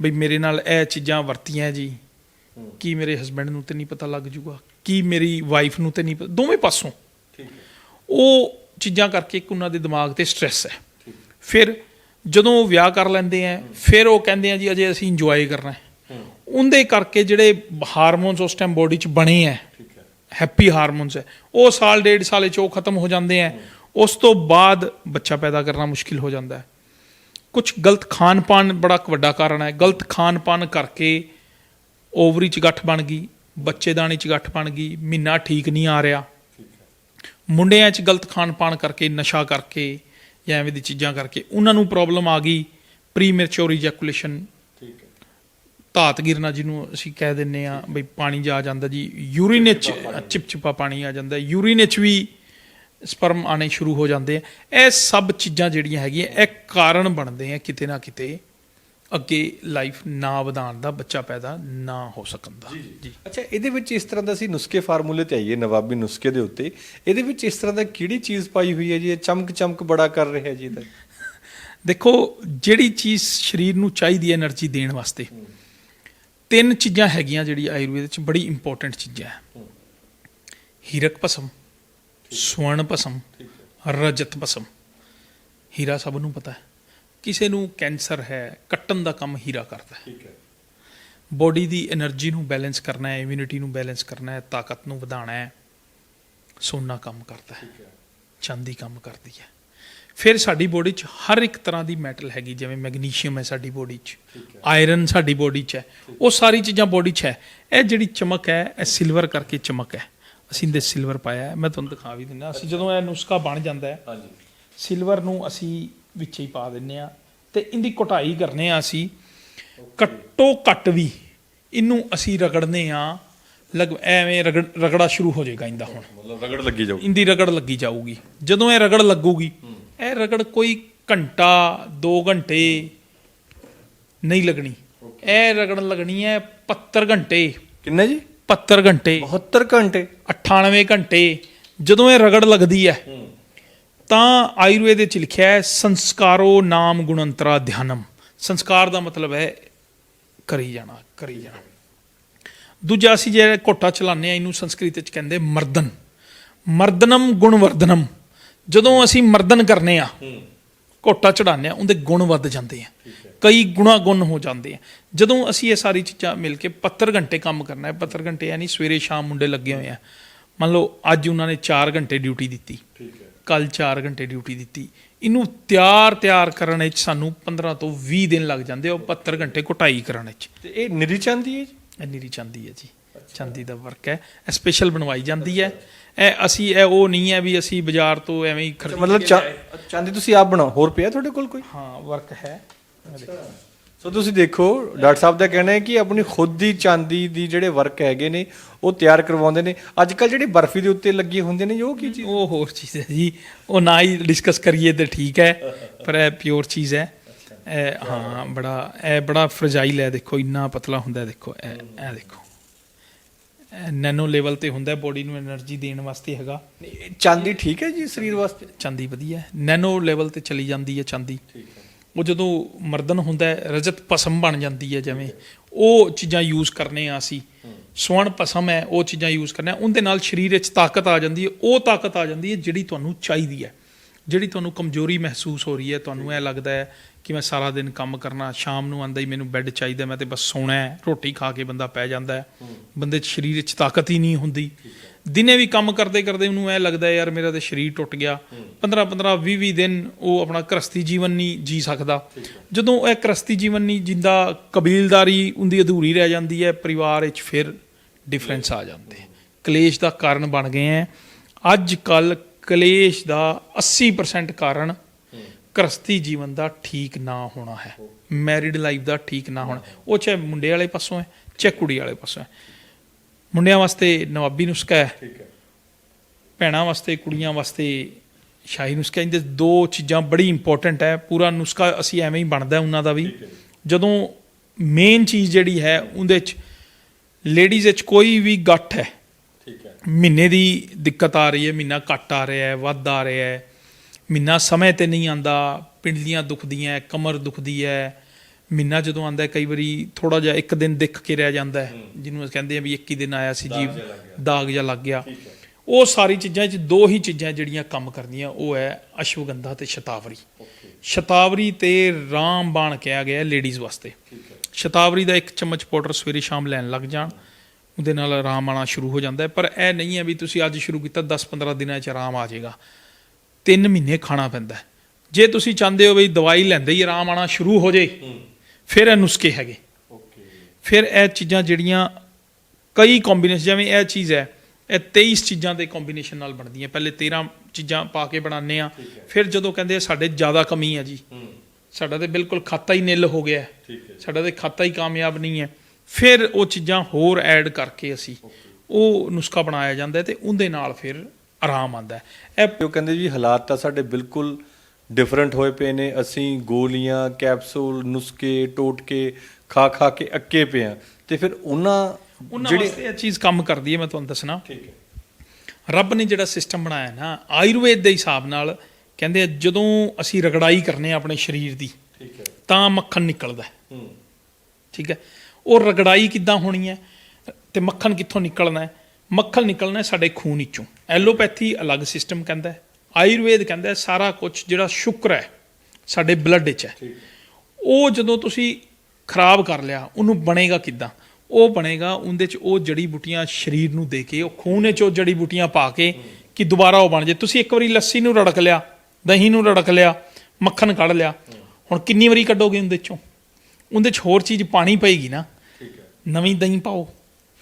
ਬਈ ਮੇਰੇ ਨਾਲ ਇਹ ਚੀਜ਼ਾਂ ਵਰਤੀਆਂ ਜੀ ਕੀ ਮੇਰੇ ਹਸਬੰਡ ਨੂੰ ਤੇ ਨਹੀਂ ਪਤਾ ਲੱਗ ਜੂਗਾ ਕੀ ਮੇਰੀ ਵਾਈਫ ਨੂੰ ਤੇ ਨਹੀਂ ਪਤਾ ਦੋਵੇਂ ਪਾਸੋਂ। ਠੀਕ ਉਹ ਚੀਜ਼ਾਂ ਕਰਕੇ ਇੱਕ ਉਹਨਾਂ ਦੇ ਦਿਮਾਗ ਤੇ ਸਟ्रेस ਹੈ। ਫਿਰ ਜਦੋਂ ਉਹ ਵਿਆਹ ਕਰ ਲੈਂਦੇ ਆ ਫਿਰ ਉਹ ਕਹਿੰਦੇ ਆ ਜੀ ਅਜੇ ਅਸੀਂ ਇੰਜੋਏ ਕਰਨਾ ਹੈ। ਉਹਦੇ ਕਰਕੇ ਜਿਹੜੇ ਹਾਰਮੋਨਸ ਉਸ ਟਾਈਮ ਬੋਡੀ 'ਚ ਬਣੇ ਆ ਹੈਪੀ ਹਾਰਮੋਨਸ ਹੈ। ਉਹ ਸਾਲ, ਡੇਢ ਸਾਲੇ 'ਚ ਉਹ ਖਤਮ ਹੋ ਜਾਂਦੇ ਆ ਉਸ ਤੋਂ ਬਾਅਦ ਬੱਚਾ ਪੈਦਾ ਕਰਨਾ ਮੁਸ਼ਕਿਲ ਹੋ ਜਾਂਦਾ ਹੈ ਕੁਝ ਗਲਤ ਖਾਣ ਪਾਣ ਬੜਾ ਕੁ ਵੱਡਾ ਕਾਰਨ ਹੈ ਗਲਤ ਖਾਣ-ਪਾਨ ਕਰਕੇ ਓਵਰੀ 'ਚ ਗੱਠ ਬਣ ਗਈ, ਬੱਚੇ ਦਾਣੇ 'ਚ ਗੱਠ ਬਣ ਗਈ, ਮਹੀਨਾ ਠੀਕ ਨਹੀਂ ਆ ਰਿਹਾ। ਮੁੰਡਿਆਂ 'ਚ ਗਲਤ ਖਾਣ ਪਾਣ ਕਰਕੇ, ਨਸ਼ਾ ਕਰਕੇ ਜਾਂ ਐਵੇਂ ਦੀ ਚੀਜ਼ਾਂ ਕਰਕੇ ਉਹਨਾਂ ਨੂੰ ਪ੍ਰੋਬਲਮ ਆ ਗਈ। ਪ੍ਰੀ ਮੈਚੁਰ ਇਜੈਕੂਲੇਸ਼ਨ ਧਾਤ ਗਿਰਨਾ ਜਿਹਨੂੰ ਅਸੀਂ ਕਹਿ ਦਿੰਨੇ ਆ ਬਈ ਪਾਣੀ ਜਾ ਜਾਂਦਾ ਜੀ ਯੂਰਿਨ ਵਿੱਚ ਚਿਪਚਿਪਾ ਪਾਣੀ ਆ ਜਾਂਦਾ ਯੂਰਿਨ ਵਿੱਚ ਵੀ ਸਪਰਮ ਆਣੇ ਸ਼ੁਰੂ ਹੋ ਜਾਂਦੇ ਆ। ਇਹ ਸਭ ਚੀਜ਼ਾਂ ਜਿਹੜੀਆਂ ਹੈਗੀਆਂ ਇਹ ਕਾਰਨ ਬਣਦੇ ਆ ਕਿਤੇ ਨਾ ਕਿਤੇ ਅੱਗੇ ਲਾਈਫ ਨਾ ਵਧਾਣ ਦਾ ਬੱਚਾ ਪੈਦਾ ਨਾ ਹੋ ਸਕਣ ਦਾ। ਜੀ ਅੱਛਾ ਇਹਦੇ ਵਿੱਚ ਇਸ ਤਰ੍ਹਾਂ ਦਾ ਅਸੀਂ ਨੁਸਖੇ ਫਾਰਮੂਲੇ ਤੇ ਆਈਏ ਨਵਾਬੀ ਨੁਸਖੇ ਦੇ ਉੱਤੇ। ਇਹਦੇ ਵਿੱਚ ਇਸ ਤਰ੍ਹਾਂ ਦਾ ਕਿਹੜੀ ਚੀਜ਼ ਪਾਈ ਹੋਈ ਹੈ ਜੀ? ਇਹ ਚਮਕ ਚਮਕ ਬੜਾ ਕਰ ਰਿਹਾ ਜੀ ਇਹਦਾ। ਦੇਖੋ ਜਿਹੜੀ ਚੀਜ਼ ਸਰੀਰ ਨੂੰ ਚਾਹੀਦੀ ਹੈ એનર્ਜੀ ਦੇਣ ਵਾਸਤੇ ਤਿੰਨ ਚੀਜ਼ਾਂ ਹੈਗੀਆਂ ਜਿਹੜੀ ਆਯੁਰਵੇਦ ਵਿੱਚ ਬੜੀ ਇੰਪੋਰਟੈਂਟ ਚੀਜ਼ਾਂ ਹੈ। ਹੀਰਕ ਭਸਮ ਸਵਰਨ ਭਸਮ ਰਜਤ ਭਸਮ। ਹੀਰਾ ਸਭ ਨੂੰ ਪਤਾ ਹੈ। ਕਿਸੇ ਨੂੰ ਕੈਂਸਰ ਹੈ ਕੱਟਣ ਦਾ ਕੰਮ ਹੀਰਾ ਕਰਦਾ ਹੈ। ਬੋਡੀ ਦੀ એનર્ਜੀ ਨੂੰ ਬੈਲੈਂਸ ਕਰਨਾ ਹੈ ਇਮਿਊਨਿਟੀ ਨੂੰ ਬੈਲੈਂਸ ਕਰਨਾ ਹੈ ਤਾਕਤ ਨੂੰ ਵਧਾਉਣਾ ਹੈ। ਸੋਨਾ ਕੰਮ ਕਰਦਾ ਹੈ। ਚਾਂਦੀ ਕੰਮ ਕਰਦੀ ਹੈ। ਫਿਰ ਸਾਡੀ ਬੋਡੀ 'ਚ ਹਰ ਇੱਕ ਤਰ੍ਹਾਂ ਦੀ ਮੈਟਲ ਹੈਗੀ ਜਿਵੇਂ ਮੈਗਨੀਸ਼ੀਅਮ ਹੈ ਸਾਡੀ ਬੋਡੀ 'ਚ ਆਇਰਨ ਸਾਡੀ ਬੋਡੀ 'ਚ ਹੈ ਉਹ ਸਾਰੀ ਚੀਜ਼ਾਂ ਬੋਡੀ 'ਚ ਹੈ। ਇਹ ਜਿਹੜੀ ਚਮਕ ਹੈ ਇਹ ਸਿਲਵਰ ਕਰਕੇ ਚਮਕ ਹੈ। ਅਸੀਂ ਦੇ ਸਿਲਵਰ ਪਾਇਆ। ਮੈਂ ਤੁਹਾਨੂੰ ਦਿਖਾ ਵੀ ਦਿੰਦਾ ਅਸੀਂ ਜਦੋਂ ਇਹ ਨੁਸਖਾ ਬਣ ਜਾਂਦਾ ਹੈ ਹਾਂਜੀ। ਸਿਲਵਰ ਨੂੰ ਅਸੀਂ ਵਿੱਚ ਹੀ ਪਾ ਦਿੰਨੇ ਆ ਤੇ ਇਹਦੀ ਘਟਾਈ ਕਰਨੇ ਆ ਅਸੀਂ ਘੱਟੋ ਘੱਟ ਵੀ ਇਹਨੂੰ ਅਸੀਂ ਰਗੜਨੇ ਆ ਲਗ ਐਵੇਂ ਰਗੜ ਰਗੜਾ ਸ਼ੁਰੂ ਹੋ ਜਾਏਗਾ ਇਹਦਾ ਹੁਣ। ਮਤਲਬ ਰਗੜ ਲੱਗੀ ਜਾਊ ਇੰਦੀ ਰਗੜ ਲੱਗੀ ਜਾਊਗੀ। ਜਦੋਂ ਇਹ ਰਗੜ ਲੱਗੂਗੀ ਇਹ ਰਗੜ ਕੋਈ ਘੰਟਾ 2 ਘੰਟੇ ਨਹੀਂ ਲੱਗਣੀ। ਇਹ ਰਗੜ ਲੱਗਣੀ ਹੈ 72 ਘੰਟੇ। ਕਿੰਨੇ ਜੀ? 72 ਘੰਟੇ। 72 ਘੰਟੇ। 98 ਘੰਟੇ। ਜਦੋਂ ਇਹ ਰਗੜ ਲੱਗਦੀ ਹੈ ਤਾਂ ਆਯੁਰਵੇਦ ਵਿੱਚ ਲਿਖਿਆ ਹੈ ਸੰਸਕਾਰੋ ਨਾਮ ਗੁਣੰਤਰਾ ਧਿਆਨਮ ਸੰਸਕਾਰ ਦਾ ਮਤਲਬ ਹੈ ਕਰੀ ਜਾਣਾ ਕਰੀ ਜਾਣਾ। ਦੂਜਾ ਅਸੀਂ ਜਿਹੜਾ ਘੋਟਾ ਚਲਾਉਂਦੇ ਆ ਇਹਨੂੰ ਸੰਸਕ੍ਰਿਤ ਵਿੱਚ ਕਹਿੰਦੇ ਮਰਦਨ। ਮਰਦਨਮ ਗੁਣਵਰਧਨਮ। ਜਦੋਂ ਅਸੀਂ ਮਰਦਨ ਕਰਨੇ ਆ ਘੋਟਾ ਚੜਾਉਂਦੇ ਆ ਉਹਦੇ ਗੁਣ ਵੱਧ ਜਾਂਦੇ ਆ। ਕਈ ਗੁਣਾ ਗੁਣ ਹੋ ਜਾਂਦੇ ਆ। ਜਦੋਂ ਅਸੀਂ ਇਹ ਸਾਰੀ ਚੀਜ਼ਾਂ ਮਿਲ ਕੇ 72 ਘੰਟੇ ਕੰਮ ਕਰਨਾ ਹੈ 72 ਘੰਟੇ ਯਾਨੀ ਸਵੇਰੇ ਸ਼ਾਮ ਮੁੰਡੇ ਲੱਗੇ ਹੋਏ ਆ। ਮੰਨ ਲਓ ਅੱਜ ਉਹਨਾਂ ਨੇ 4 ਘੰਟੇ ਡਿਊਟੀ ਦਿੱਤੀ। ਠੀਕ ਹੈ। ਕੱਲ 4 ਘੰਟੇ ਡਿਊਟੀ ਦਿੱਤੀ। ਇਹਨੂੰ ਤਿਆਰ ਤਿਆਰ ਕਰਨ ਵਿੱਚ ਸਾਨੂੰ 15 ਤੋਂ 20 ਦਿਨ ਲੱਗ ਜਾਂਦੇ ਉਹ 72 ਘੰਟੇ ਘੁਟਾਈ ਕਰਨ ਵਿੱਚ। ਤੇ ਇਹ ਨਿਰੀ ਚਾਂਦੀ ਹੈ ਜੀ? ਨੀਰੀ ਚਾਂਦੀ ਹੈ ਜੀ। ਚਾਂਦੀ ਦਾ ਵਰਕ ਹੈ। ਇਹ ਸਪੈਸ਼ਲ ਬਣਵਾਈ ਜਾਂਦੀ ਹੈ। ਇਹ ਅਸੀਂ ਇਹ ਉਹ ਨਹੀਂ ਹੈ ਵੀ ਅਸੀਂ ਬਾਜ਼ਾਰ ਤੋਂ ਐਵੇਂ ਹੀ ਖਰੀਦ ਮਤਲਬ ਕੇ ਚਾ-। ਚਾਂਦੀ ਤੁਸੀਂ ਆਪ ਬਣਾਓ। ਹੋਰ ਪਿਆ ਤੁਹਾਡੇ ਕੋਲ ਕੋਈ? ਹਾਂ ਵਰਕ ਹੈ। ਸੋ ਤੁਸੀਂ ਦੇਖੋ ਡਾਕਟਰ ਸਾਹਿਬ ਦਾ ਕਹਿਣਾ ਹੈ ਕਿ ਆਪਣੀ ਖੁਦ ਦੀ ਚਾਂਦੀ ਦੀ ਜਿਹੜੇ ਵਰਕ ਹੈਗੇ ਨੇ ਉਹ ਤਿਆਰ ਕਰਵਾਉਂਦੇ ਨੇ। ਅੱਜ ਕੱਲ ਜਿਹੜੀ ਬਰਫੀ ਦੇ ਉੱਤੇ ਲੱਗੇ ਹੁੰਦੇ ਨੇ ਉਹ ਕੀ ਚੀਜ਼ ਉਹ ਹੋਰ ਚੀਜ਼ ਹੈ ਜੀ। ਉਹ ਨਾ ਹੀ ਡਿਸਕਸ ਕਰੀਏ ਤੇ ਠੀਕ ਹੈ ਪਰ ਇਹ ਪਿਓਰ ਚੀਜ਼ ਹੈ। ਇਹ ਹਾਂ ਬੜਾ ਇਹ ਬੜਾ ਫਰਜਾਈਲ ਹੈ ਦੇਖੋ ਇੰਨਾ ਪਤਲਾ ਹੁੰਦਾ ਹੈ ਦੇਖੋ ਇਹ ਇਹ ਦੇਖੋ। ਨੈਨੋ ਲੈਵਲ ਤੇ ਹੁੰਦਾ ਬੋਡੀ ਨੂੰ એનર્ਜੀ ਦੇਣ ਵਾਸਤੇ ਹੈਗਾ। ਚਾਂਦੀ ਠੀਕ ਹੈ ਜੀ ਸਰੀਰ ਵਾਸਤੇ? ਚਾਂਦੀ ਵਧੀਆ ਹੈ। ਨੈਨੋ ਲੈਵਲ ਤੇ ਚਲੀ ਜਾਂਦੀ ਹੈ ਚਾਂਦੀ। ਉਹ ਜਦੋਂ ਮਰਦਨ ਹੁੰਦਾ ਰਜਤ ਪਸਮ ਬਣ ਜਾਂਦੀ ਹੈ ਜਿਵੇਂ। ਉਹ ਚੀਜ਼ਾਂ ਯੂਜ਼ ਕਰਨੇ ਆ ਸੀ ਸਵਣ ਪਸਮ ਹੈ ਉਹ ਚੀਜ਼ਾਂ ਯੂਜ਼ ਕਰਨਾ ਉਹਦੇ ਨਾਲ ਸਰੀਰ ਵਿੱਚ ਤਾਕਤ ਆ ਜਾਂਦੀ ਹੈ। ਉਹ ਤਾਕਤ ਆ ਜਾਂਦੀ ਹੈ ਜਿਹੜੀ ਤੁਹਾਨੂੰ ਚਾਹੀਦੀ ਹੈ। ਜਿਹੜੀ ਤੁਹਾਨੂੰ ਕਮਜ਼ੋਰੀ ਮਹਿਸੂਸ ਹੋ ਰਹੀ ਹੈ, ਤੁਹਾਨੂੰ ਇਹ ਲੱਗਦਾ ਹੈ ਕਿ ਮੈਂ ਸਾਰਾ ਦਿਨ ਕੰਮ ਕਰਨਾ, ਸ਼ਾਮ ਨੂੰ ਆਂਦਾ ਹੀ ਮੈਨੂੰ ਬੈੱਡ ਚਾਹੀਦਾ, ਮੈਂ ਤੇ ਬਸ ਸੌਣਾ ਹੈ, ਰੋਟੀ ਖਾ ਕੇ ਬੰਦਾ ਪੈ ਜਾਂਦਾ ਹੈ। ਬੰਦੇ 'ਚ ਸਰੀਰ 'ਚ ਤਾਕਤ ਹੀ ਨਹੀਂ ਹੁੰਦੀ। ਦਿਨੇ ਵੀ ਕੰਮ ਕਰਦੇ ਕਰਦੇ ਉਹਨੂੰ ਇਹ ਲੱਗਦਾ ਯਾਰ ਮੇਰਾ ਤੇ ਸਰੀਰ ਟੁੱਟ ਗਿਆ। 15 15 20 20 ਦਿਨ ਉਹ ਆਪਣਾ ਗ੍ਰਸਤੀ ਜੀਵਨ ਨਹੀਂ ਜੀ ਸਕਦਾ। ਜਦੋਂ ਇਹ ਗ੍ਰਸਤੀ ਜੀਵਨ ਨਹੀਂ ਜਿੰਦਾ ਕਬੀਲਦਾਰੀ ਉਹਦੀ ਅਧੂਰੀ ਰਹਿ ਜਾਂਦੀ ਹੈ, ਪਰਿਵਾਰ ਵਿੱਚ ਫਿਰ ਡਿਫਰੈਂਸ ਆ ਜਾਂਦੇ। ਕਲੇਸ਼ ਦਾ ਕਾਰਨ ਬਣ ਗਏ ਹੈ। ਅੱਜ ਕੱਲ ਕਲੇਸ਼ ਦਾ 80% ਕਾਰਨ ਗ੍ਰਸਤੀ ਜੀਵਨ ਦਾ ਠੀਕ ਨਾ ਹੋਣਾ ਹੈ। ਮੈਰਿਡ ਲਾਈਫ ਦਾ ਠੀਕ ਨਾ ਹੋਣਾ। ਉਹ ਚਾਹੇ ਮੁੰਡੇ ਵਾਲੇ ਪਾਸੋਂ ਹੈ ਚਾਹੇ ਕੁੜੀ ਵਾਲੇ ਪਾਸੋਂ ਹੈ। ਮੁੰਡਿਆਂ ਵਾਸਤੇ ਨਵਾਬੀ ਨੁਸਖਾ ਹੈ। ਠੀਕ ਹੈ। ਭੈਣਾਂ ਵਾਸਤੇ ਕੁੜੀਆਂ ਵਾਸਤੇ ਸ਼ਾਹੀ ਨੁਸਖਾ। ਇਹਦੇ ਦੋ ਚੀਜ਼ਾਂ ਬੜੀ ਇੰਪੋਰਟੈਂਟ ਹੈ। ਪੂਰਾ ਨੁਸਖਾ ਅਸੀਂ ਐਵੇਂ ਹੀ ਬਣਦਾ ਉਹਨਾਂ ਦਾ ਵੀ। ਜਦੋਂ ਮੇਨ ਚੀਜ਼ ਜਿਹੜੀ ਹੈ ਉਹਦੇ ਚ ਲੇਡੀਜ਼ ਵਿੱਚ ਕੋਈ ਵੀ ਗੱਠ ਹੈ ਮਹੀਨੇ ਦੀ ਦਿੱਕਤ ਆ ਰਹੀ ਹੈ ਮਹੀਨਾ ਘੱਟ ਆ ਰਿਹਾ ਹੈ ਵੱਧ ਆ ਰਿਹਾ ਹੈ। ਮਹੀਨਾ ਸਮੇਂ ਤੇ ਨਹੀਂ ਆਂਦਾ ਪਿੰਡਲੀਆਂ ਦੁਖਦੀਆਂ ਕਮਰ ਦੁਖਦੀ ਹੈ। ਮਹੀਨਾ ਜਦੋਂ ਆਂਦਾ ਕਈ ਵਾਰੀ ਥੋੜਾ ਜਿਹਾ ਇੱਕ ਦਿਨ ਦਿਖ ਕੇ ਰਹਿ ਜਾਂਦਾ ਹੈ ਜਿਹਨੂੰ ਅਸੀਂ ਕਹਿੰਦੇ ਆ ਵੀ ਇੱਕ ਹੀ ਦਿਨ ਆਇਆ ਸੀ ਜੀ ਦਾਗ ਜਿਹਾ ਲੱਗ ਗਿਆ। ਉਹ ਸਾਰੀ ਚੀਜ਼ਾਂ 'ਚ ਦੋ ਹੀ ਚੀਜ਼ਾਂ ਜਿਹੜੀਆਂ ਕੰਮ ਕਰਦੀਆਂ ਉਹ ਹੈ ਅਸ਼ਵਗੰਧਾ ਤੇ ਸ਼ਤਾਵਰੀ। ਸ਼ਤਾਵਰੀ ਤੇ ਰਾਮਬਾਣ ਕਿਹਾ ਗਿਆ ਲੇਡੀਜ਼ ਵਾਸਤੇ। ਸ਼ਤਾਵਰੀ ਦਾ ਇੱਕ ਚਮਚ ਪਾਊਡਰ ਸਵੇਰੇ ਸ਼ਾਮ ਲੈਣ ਲੱਗ ਜਾਣ। ਉਹਦੇ ਨਾਲ ਆਰਾਮ ਆਣਾ ਸ਼ੁਰੂ ਹੋ ਜਾਂਦਾ ਪਰ ਇਹ ਨਹੀਂ ਹੈ ਵੀ ਤੁਸੀਂ ਅੱਜ ਸ਼ੁਰੂ ਕੀਤਾ 10-15 ਦਿਨਾਂ 'ਚ ਆਰਾਮ ਆ ਜਾਏਗਾ। 3 ਮਹੀਨੇ ਖਾਣਾ ਪੈਂਦਾ। ਜੇ ਤੁਸੀਂ ਚਾਹੁੰਦੇ ਹੋ ਵੀ ਦਵਾਈ ਲੈਂਦੇ ਹੀ ਆਰਾਮ ਆਣਾ ਸ਼ੁਰੂ ਹੋ ਜੇ ਫਿਰ ਇਹ ਨੁਸਖੇ ਹੈਗੇ। ਓਕੇ ਫਿਰ ਇਹ ਚੀਜ਼ਾਂ ਜਿਹੜੀਆਂ ਕਈ ਕੰਬੀਨੇਸ਼ਨ ਜਿਵੇਂ ਇਹ ਚੀਜ਼ ਹੈ ਇਹ 23 ਚੀਜ਼ਾਂ ਦੇ ਕੰਬੀਨੇਸ਼ਨ ਨਾਲ ਬਣਦੀਆਂ ਪਹਿਲੇ 13 ਚੀਜ਼ਾਂ ਪਾ ਕੇ ਬਣਾਉਂਦੇ ਆ ਫਿਰ ਜਦੋਂ ਕਹਿੰਦੇ ਸਾਡੇ ਜ਼ਿਆਦਾ ਕਮੀ ਹੈ ਜੀ ਸਾਡਾ ਤੇ ਬਿਲਕੁਲ ਖਾਤਾ ਹੀ ਨਿਲ ਹੋ ਗਿਆ ਸਾਡਾ ਤੇ ਖਾਤਾ ਹੀ ਕਾਮਯਾਬ ਨਹੀਂ ਹੈ। ਫਿਰ ਉਹ ਚੀਜ਼ਾਂ ਹੋਰ ਐਡ ਕਰਕੇ ਅਸੀਂ ਉਹ ਨੁਸਖਾ ਬਣਾਇਆ ਜਾਂਦਾ ਤੇ ਉਹਦੇ ਨਾਲ ਫਿਰ ਆਰਾਮ ਆਉਂਦਾ ਇਹ ਉਹ ਕਹਿੰਦੇ ਜੀ ਹਾਲਾਤ ਤਾਂ ਸਾਡੇ ਬਿਲਕੁਲ ਡਿਫਰੈਂਟ ਹੋਏ ਪਏ ਨੇ। ਅਸੀਂ ਗੋਲੀਆਂ ਕੈਪਸੂਲ ਨੁਸਖੇ ਟੋਟਕੇ ਖਾ ਖਾ ਕੇ ਅੱਕੇ ਪਏ ਆ ਤੇ ਫਿਰ ਉਹਨਾਂ ਜਿਹੜੇ ਇਹ ਚੀਜ਼ ਕੰਮ ਕਰਦੀ ਹੈ ਮੈਂ ਤੁਹਾਨੂੰ ਦੱਸਣਾ। ਠੀਕ ਹੈ। ਰੱਬ ਨੇ ਜਿਹੜਾ ਸਿਸਟਮ ਬਣਾਇਆ ਨਾ ਆਯੁਰਵੇਦ ਦੇ ਹਿਸਾਬ ਨਾਲ ਕਹਿੰਦੇ ਜਦੋਂ ਅਸੀਂ ਰਗੜਾਈ ਕਰਨੇ ਆ ਆਪਣੇ ਸਰੀਰ ਦੀ ਠੀਕ ਹੈ। ਤਾਂ ਮੱਖਣ ਨਿਕਲਦਾ। ਹੂੰ। ਠੀਕ ਹੈ। ਉਹ ਰਗੜਾਈ ਕਿੱਦਾਂ ਹੋਣੀ ਹੈ ਤੇ ਮੱਖਣ ਕਿੱਥੋਂ ਨਿਕਲਣਾ ਹੈ? ਮੱਖਣ ਨਿਕਲਣਾ ਹੈ ਸਾਡੇ ਖੂਨ ਵਿੱਚੋਂ। ਐਲੋਪੈਥੀ ਅਲੱਗ ਸਿਸਟਮ ਕਹਿੰਦਾ ਹੈ। ਆਯੁਰਵੇਦ ਕਹਿੰਦਾ ਹੈ ਸਾਰਾ ਕੁਝ ਜਿਹੜਾ ਸ਼ੁਕਰ ਹੈ ਸਾਡੇ ਬਲੱਡ ਵਿੱਚ ਹੈ। ਉਹ ਜਦੋਂ ਤੁਸੀਂ ਖਰਾਬ ਕਰ ਲਿਆ ਉਹਨੂੰ ਬਣੇਗਾ ਕਿੱਦਾਂ? ਉਹ ਬਣੇਗਾ ਉਹਦੇ ਚ ਉਹ ਜੜੀ ਬੂਟੀਆਂ ਸਰੀਰ ਨੂੰ ਦੇ ਕੇ ਉਹ ਖੂਨ ਵਿੱਚ ਉਹ ਜੜੀ ਬੂਟੀਆਂ ਪਾ ਕੇ ਕਿ ਦੁਬਾਰਾ ਉਹ ਬਣ ਜੇ ਤੁਸੀਂ ਇੱਕ ਵਾਰੀ ਲੱਸੀ ਨੂੰ ਰੜਕ ਲਿਆ ਦਹੀਂ ਨੂੰ ਰੜਕ ਲਿਆ ਮੱਖਣ ਕੱਢ ਲਿਆ ਹੁਣ ਕਿੰਨੀ ਵਾਰੀ ਕੱਢੋਗੇ ਉਹਦੇ ਚੋਂ? ਉਹਦੇ ਚ ਹੋਰ ਚੀਜ਼ ਪਾਣੀ ਪਏਗੀ ਨਾ। ਨਵੀਂ ਦਹੀਂ ਪਾਓ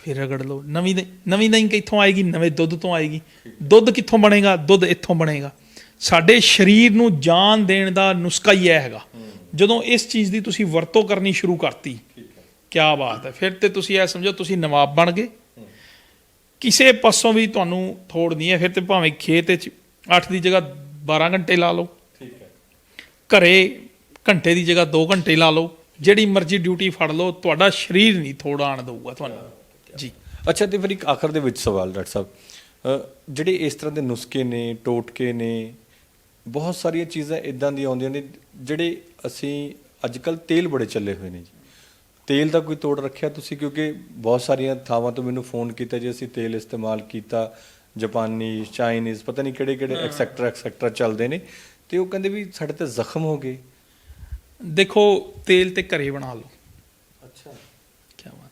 ਫਿਰ ਰਗੜ ਲਓ। ਨਵੀਂ ਦਹੀਂ- ਨਵੀਂ ਦਹੀਂ ਕਿੱਥੋਂ ਆਏਗੀ? ਨਵੇਂ ਦੁੱਧ ਤੋਂ ਆਏਗੀ। ਦੁੱਧ ਕਿੱਥੋਂ ਬਣੇਗਾ? ਦੁੱਧ ਇੱਥੋਂ ਬਣੇਗਾ। ਸਾਡੇ ਸਰੀਰ ਨੂੰ ਜਾਨ ਦੇਣ ਦਾ ਨੁਸਖਾ ਹੀ ਇਹ ਹੈਗਾ। ਜਦੋਂ ਇਸ ਚੀਜ਼ ਦੀ ਤੁਸੀਂ ਵਰਤੋਂ ਕਰਨੀ ਸ਼ੁਰੂ ਕਰਤੀ ਕੀ ਬਾਤ ਹੈ। ਫਿਰ ਤੇ ਤੁਸੀਂ ਇਹ ਸਮਝੋ ਤੁਸੀਂ ਨਵਾਬ ਬਣ ਗਏ। ਕਿਸੇ ਪਾਸੋਂ ਵੀ ਤੁਹਾਨੂੰ ਥੋੜ ਨਹੀਂ ਹੈ। ਫਿਰ ਤੇ ਭਾਵੇਂ ਖੇਤ ਵਿੱਚ 8 ਦੀ ਜਗ੍ਹਾ 12 ਘੰਟੇ ਲਾ ਲਓ। ਠੀਕ ਹੈ। ਘਰੇ ਘੰਟੇ ਦੀ ਜਗ੍ਹਾ 2 ਘੰਟੇ ਲਾ ਲਓ। ਜਿਹੜੀ ਮਰਜ਼ੀ ਡਿਊਟੀ ਫੜ ਲਓ ਤੁਹਾਡਾ ਸਰੀਰ ਨਹੀਂ ਥੋੜਾ ਆਣ ਦਊਗਾ ਤੁਹਾਨੂੰ। ਜੀ। ਅੱਛਾ ਤੇ ਫਿਰ ਇੱਕ ਆਖਰ ਦੇ ਵਿੱਚ ਸਵਾਲ ਡਾਕਟਰ ਸਾਹਿਬ। ਜਿਹੜੇ ਇਸ ਤਰ੍ਹਾਂ ਦੇ ਨੁਸਖੇ ਨੇ ਟੋਟਕੇ ਨੇ ਬਹੁਤ ਸਾਰੀਆਂ ਚੀਜ਼ਾਂ ਇਦਾਂ ਦੀਆਂ ਆਉਂਦੀਆਂ ਨੇ ਜਿਹੜੇ ਅਸੀਂ ਅੱਜ ਕੱਲ ਤੇਲ ਬੜੇ ਚੱਲੇ ਹੋਏ ਨੇ ਜੀ। ਤੇਲ ਦਾ ਕੋਈ ਤੋੜ ਰੱਖਿਆ ਤੁਸੀਂ? ਕਿਉਂਕਿ ਬਹੁਤ ਸਾਰੀਆਂ ਥਾਵਾਂ ਤੋਂ ਮੈਨੂੰ ਫੋਨ ਕੀਤਾ ਜੀ ਅਸੀਂ ਤੇਲ ਇਸਤੇਮਾਲ ਕੀਤਾ ਜਾਪਾਨੀ ਚਾਈਨੀਜ਼ ਪਤਾ ਨਹੀਂ ਕਿਹੜੇ ਕਿਹੜੇ ਐਕਸੈਕਟਰਾ ਐਕਸੈਕਟਰਾ ਚੱਲਦੇ ਨੇ। ਤੇ ਉਹ ਕਹਿੰਦੇ ਵੀ ਸਾਡੇ ਤੇ ਜ਼ਖਮ ਹੋ ਗਏ। ਦੇਖੋ ਤੇਲ ਤੇ ਘਰੇ ਬਣਾ ਲਓ। ਅੱਛਾ। ਕੀ ਬਾਤ।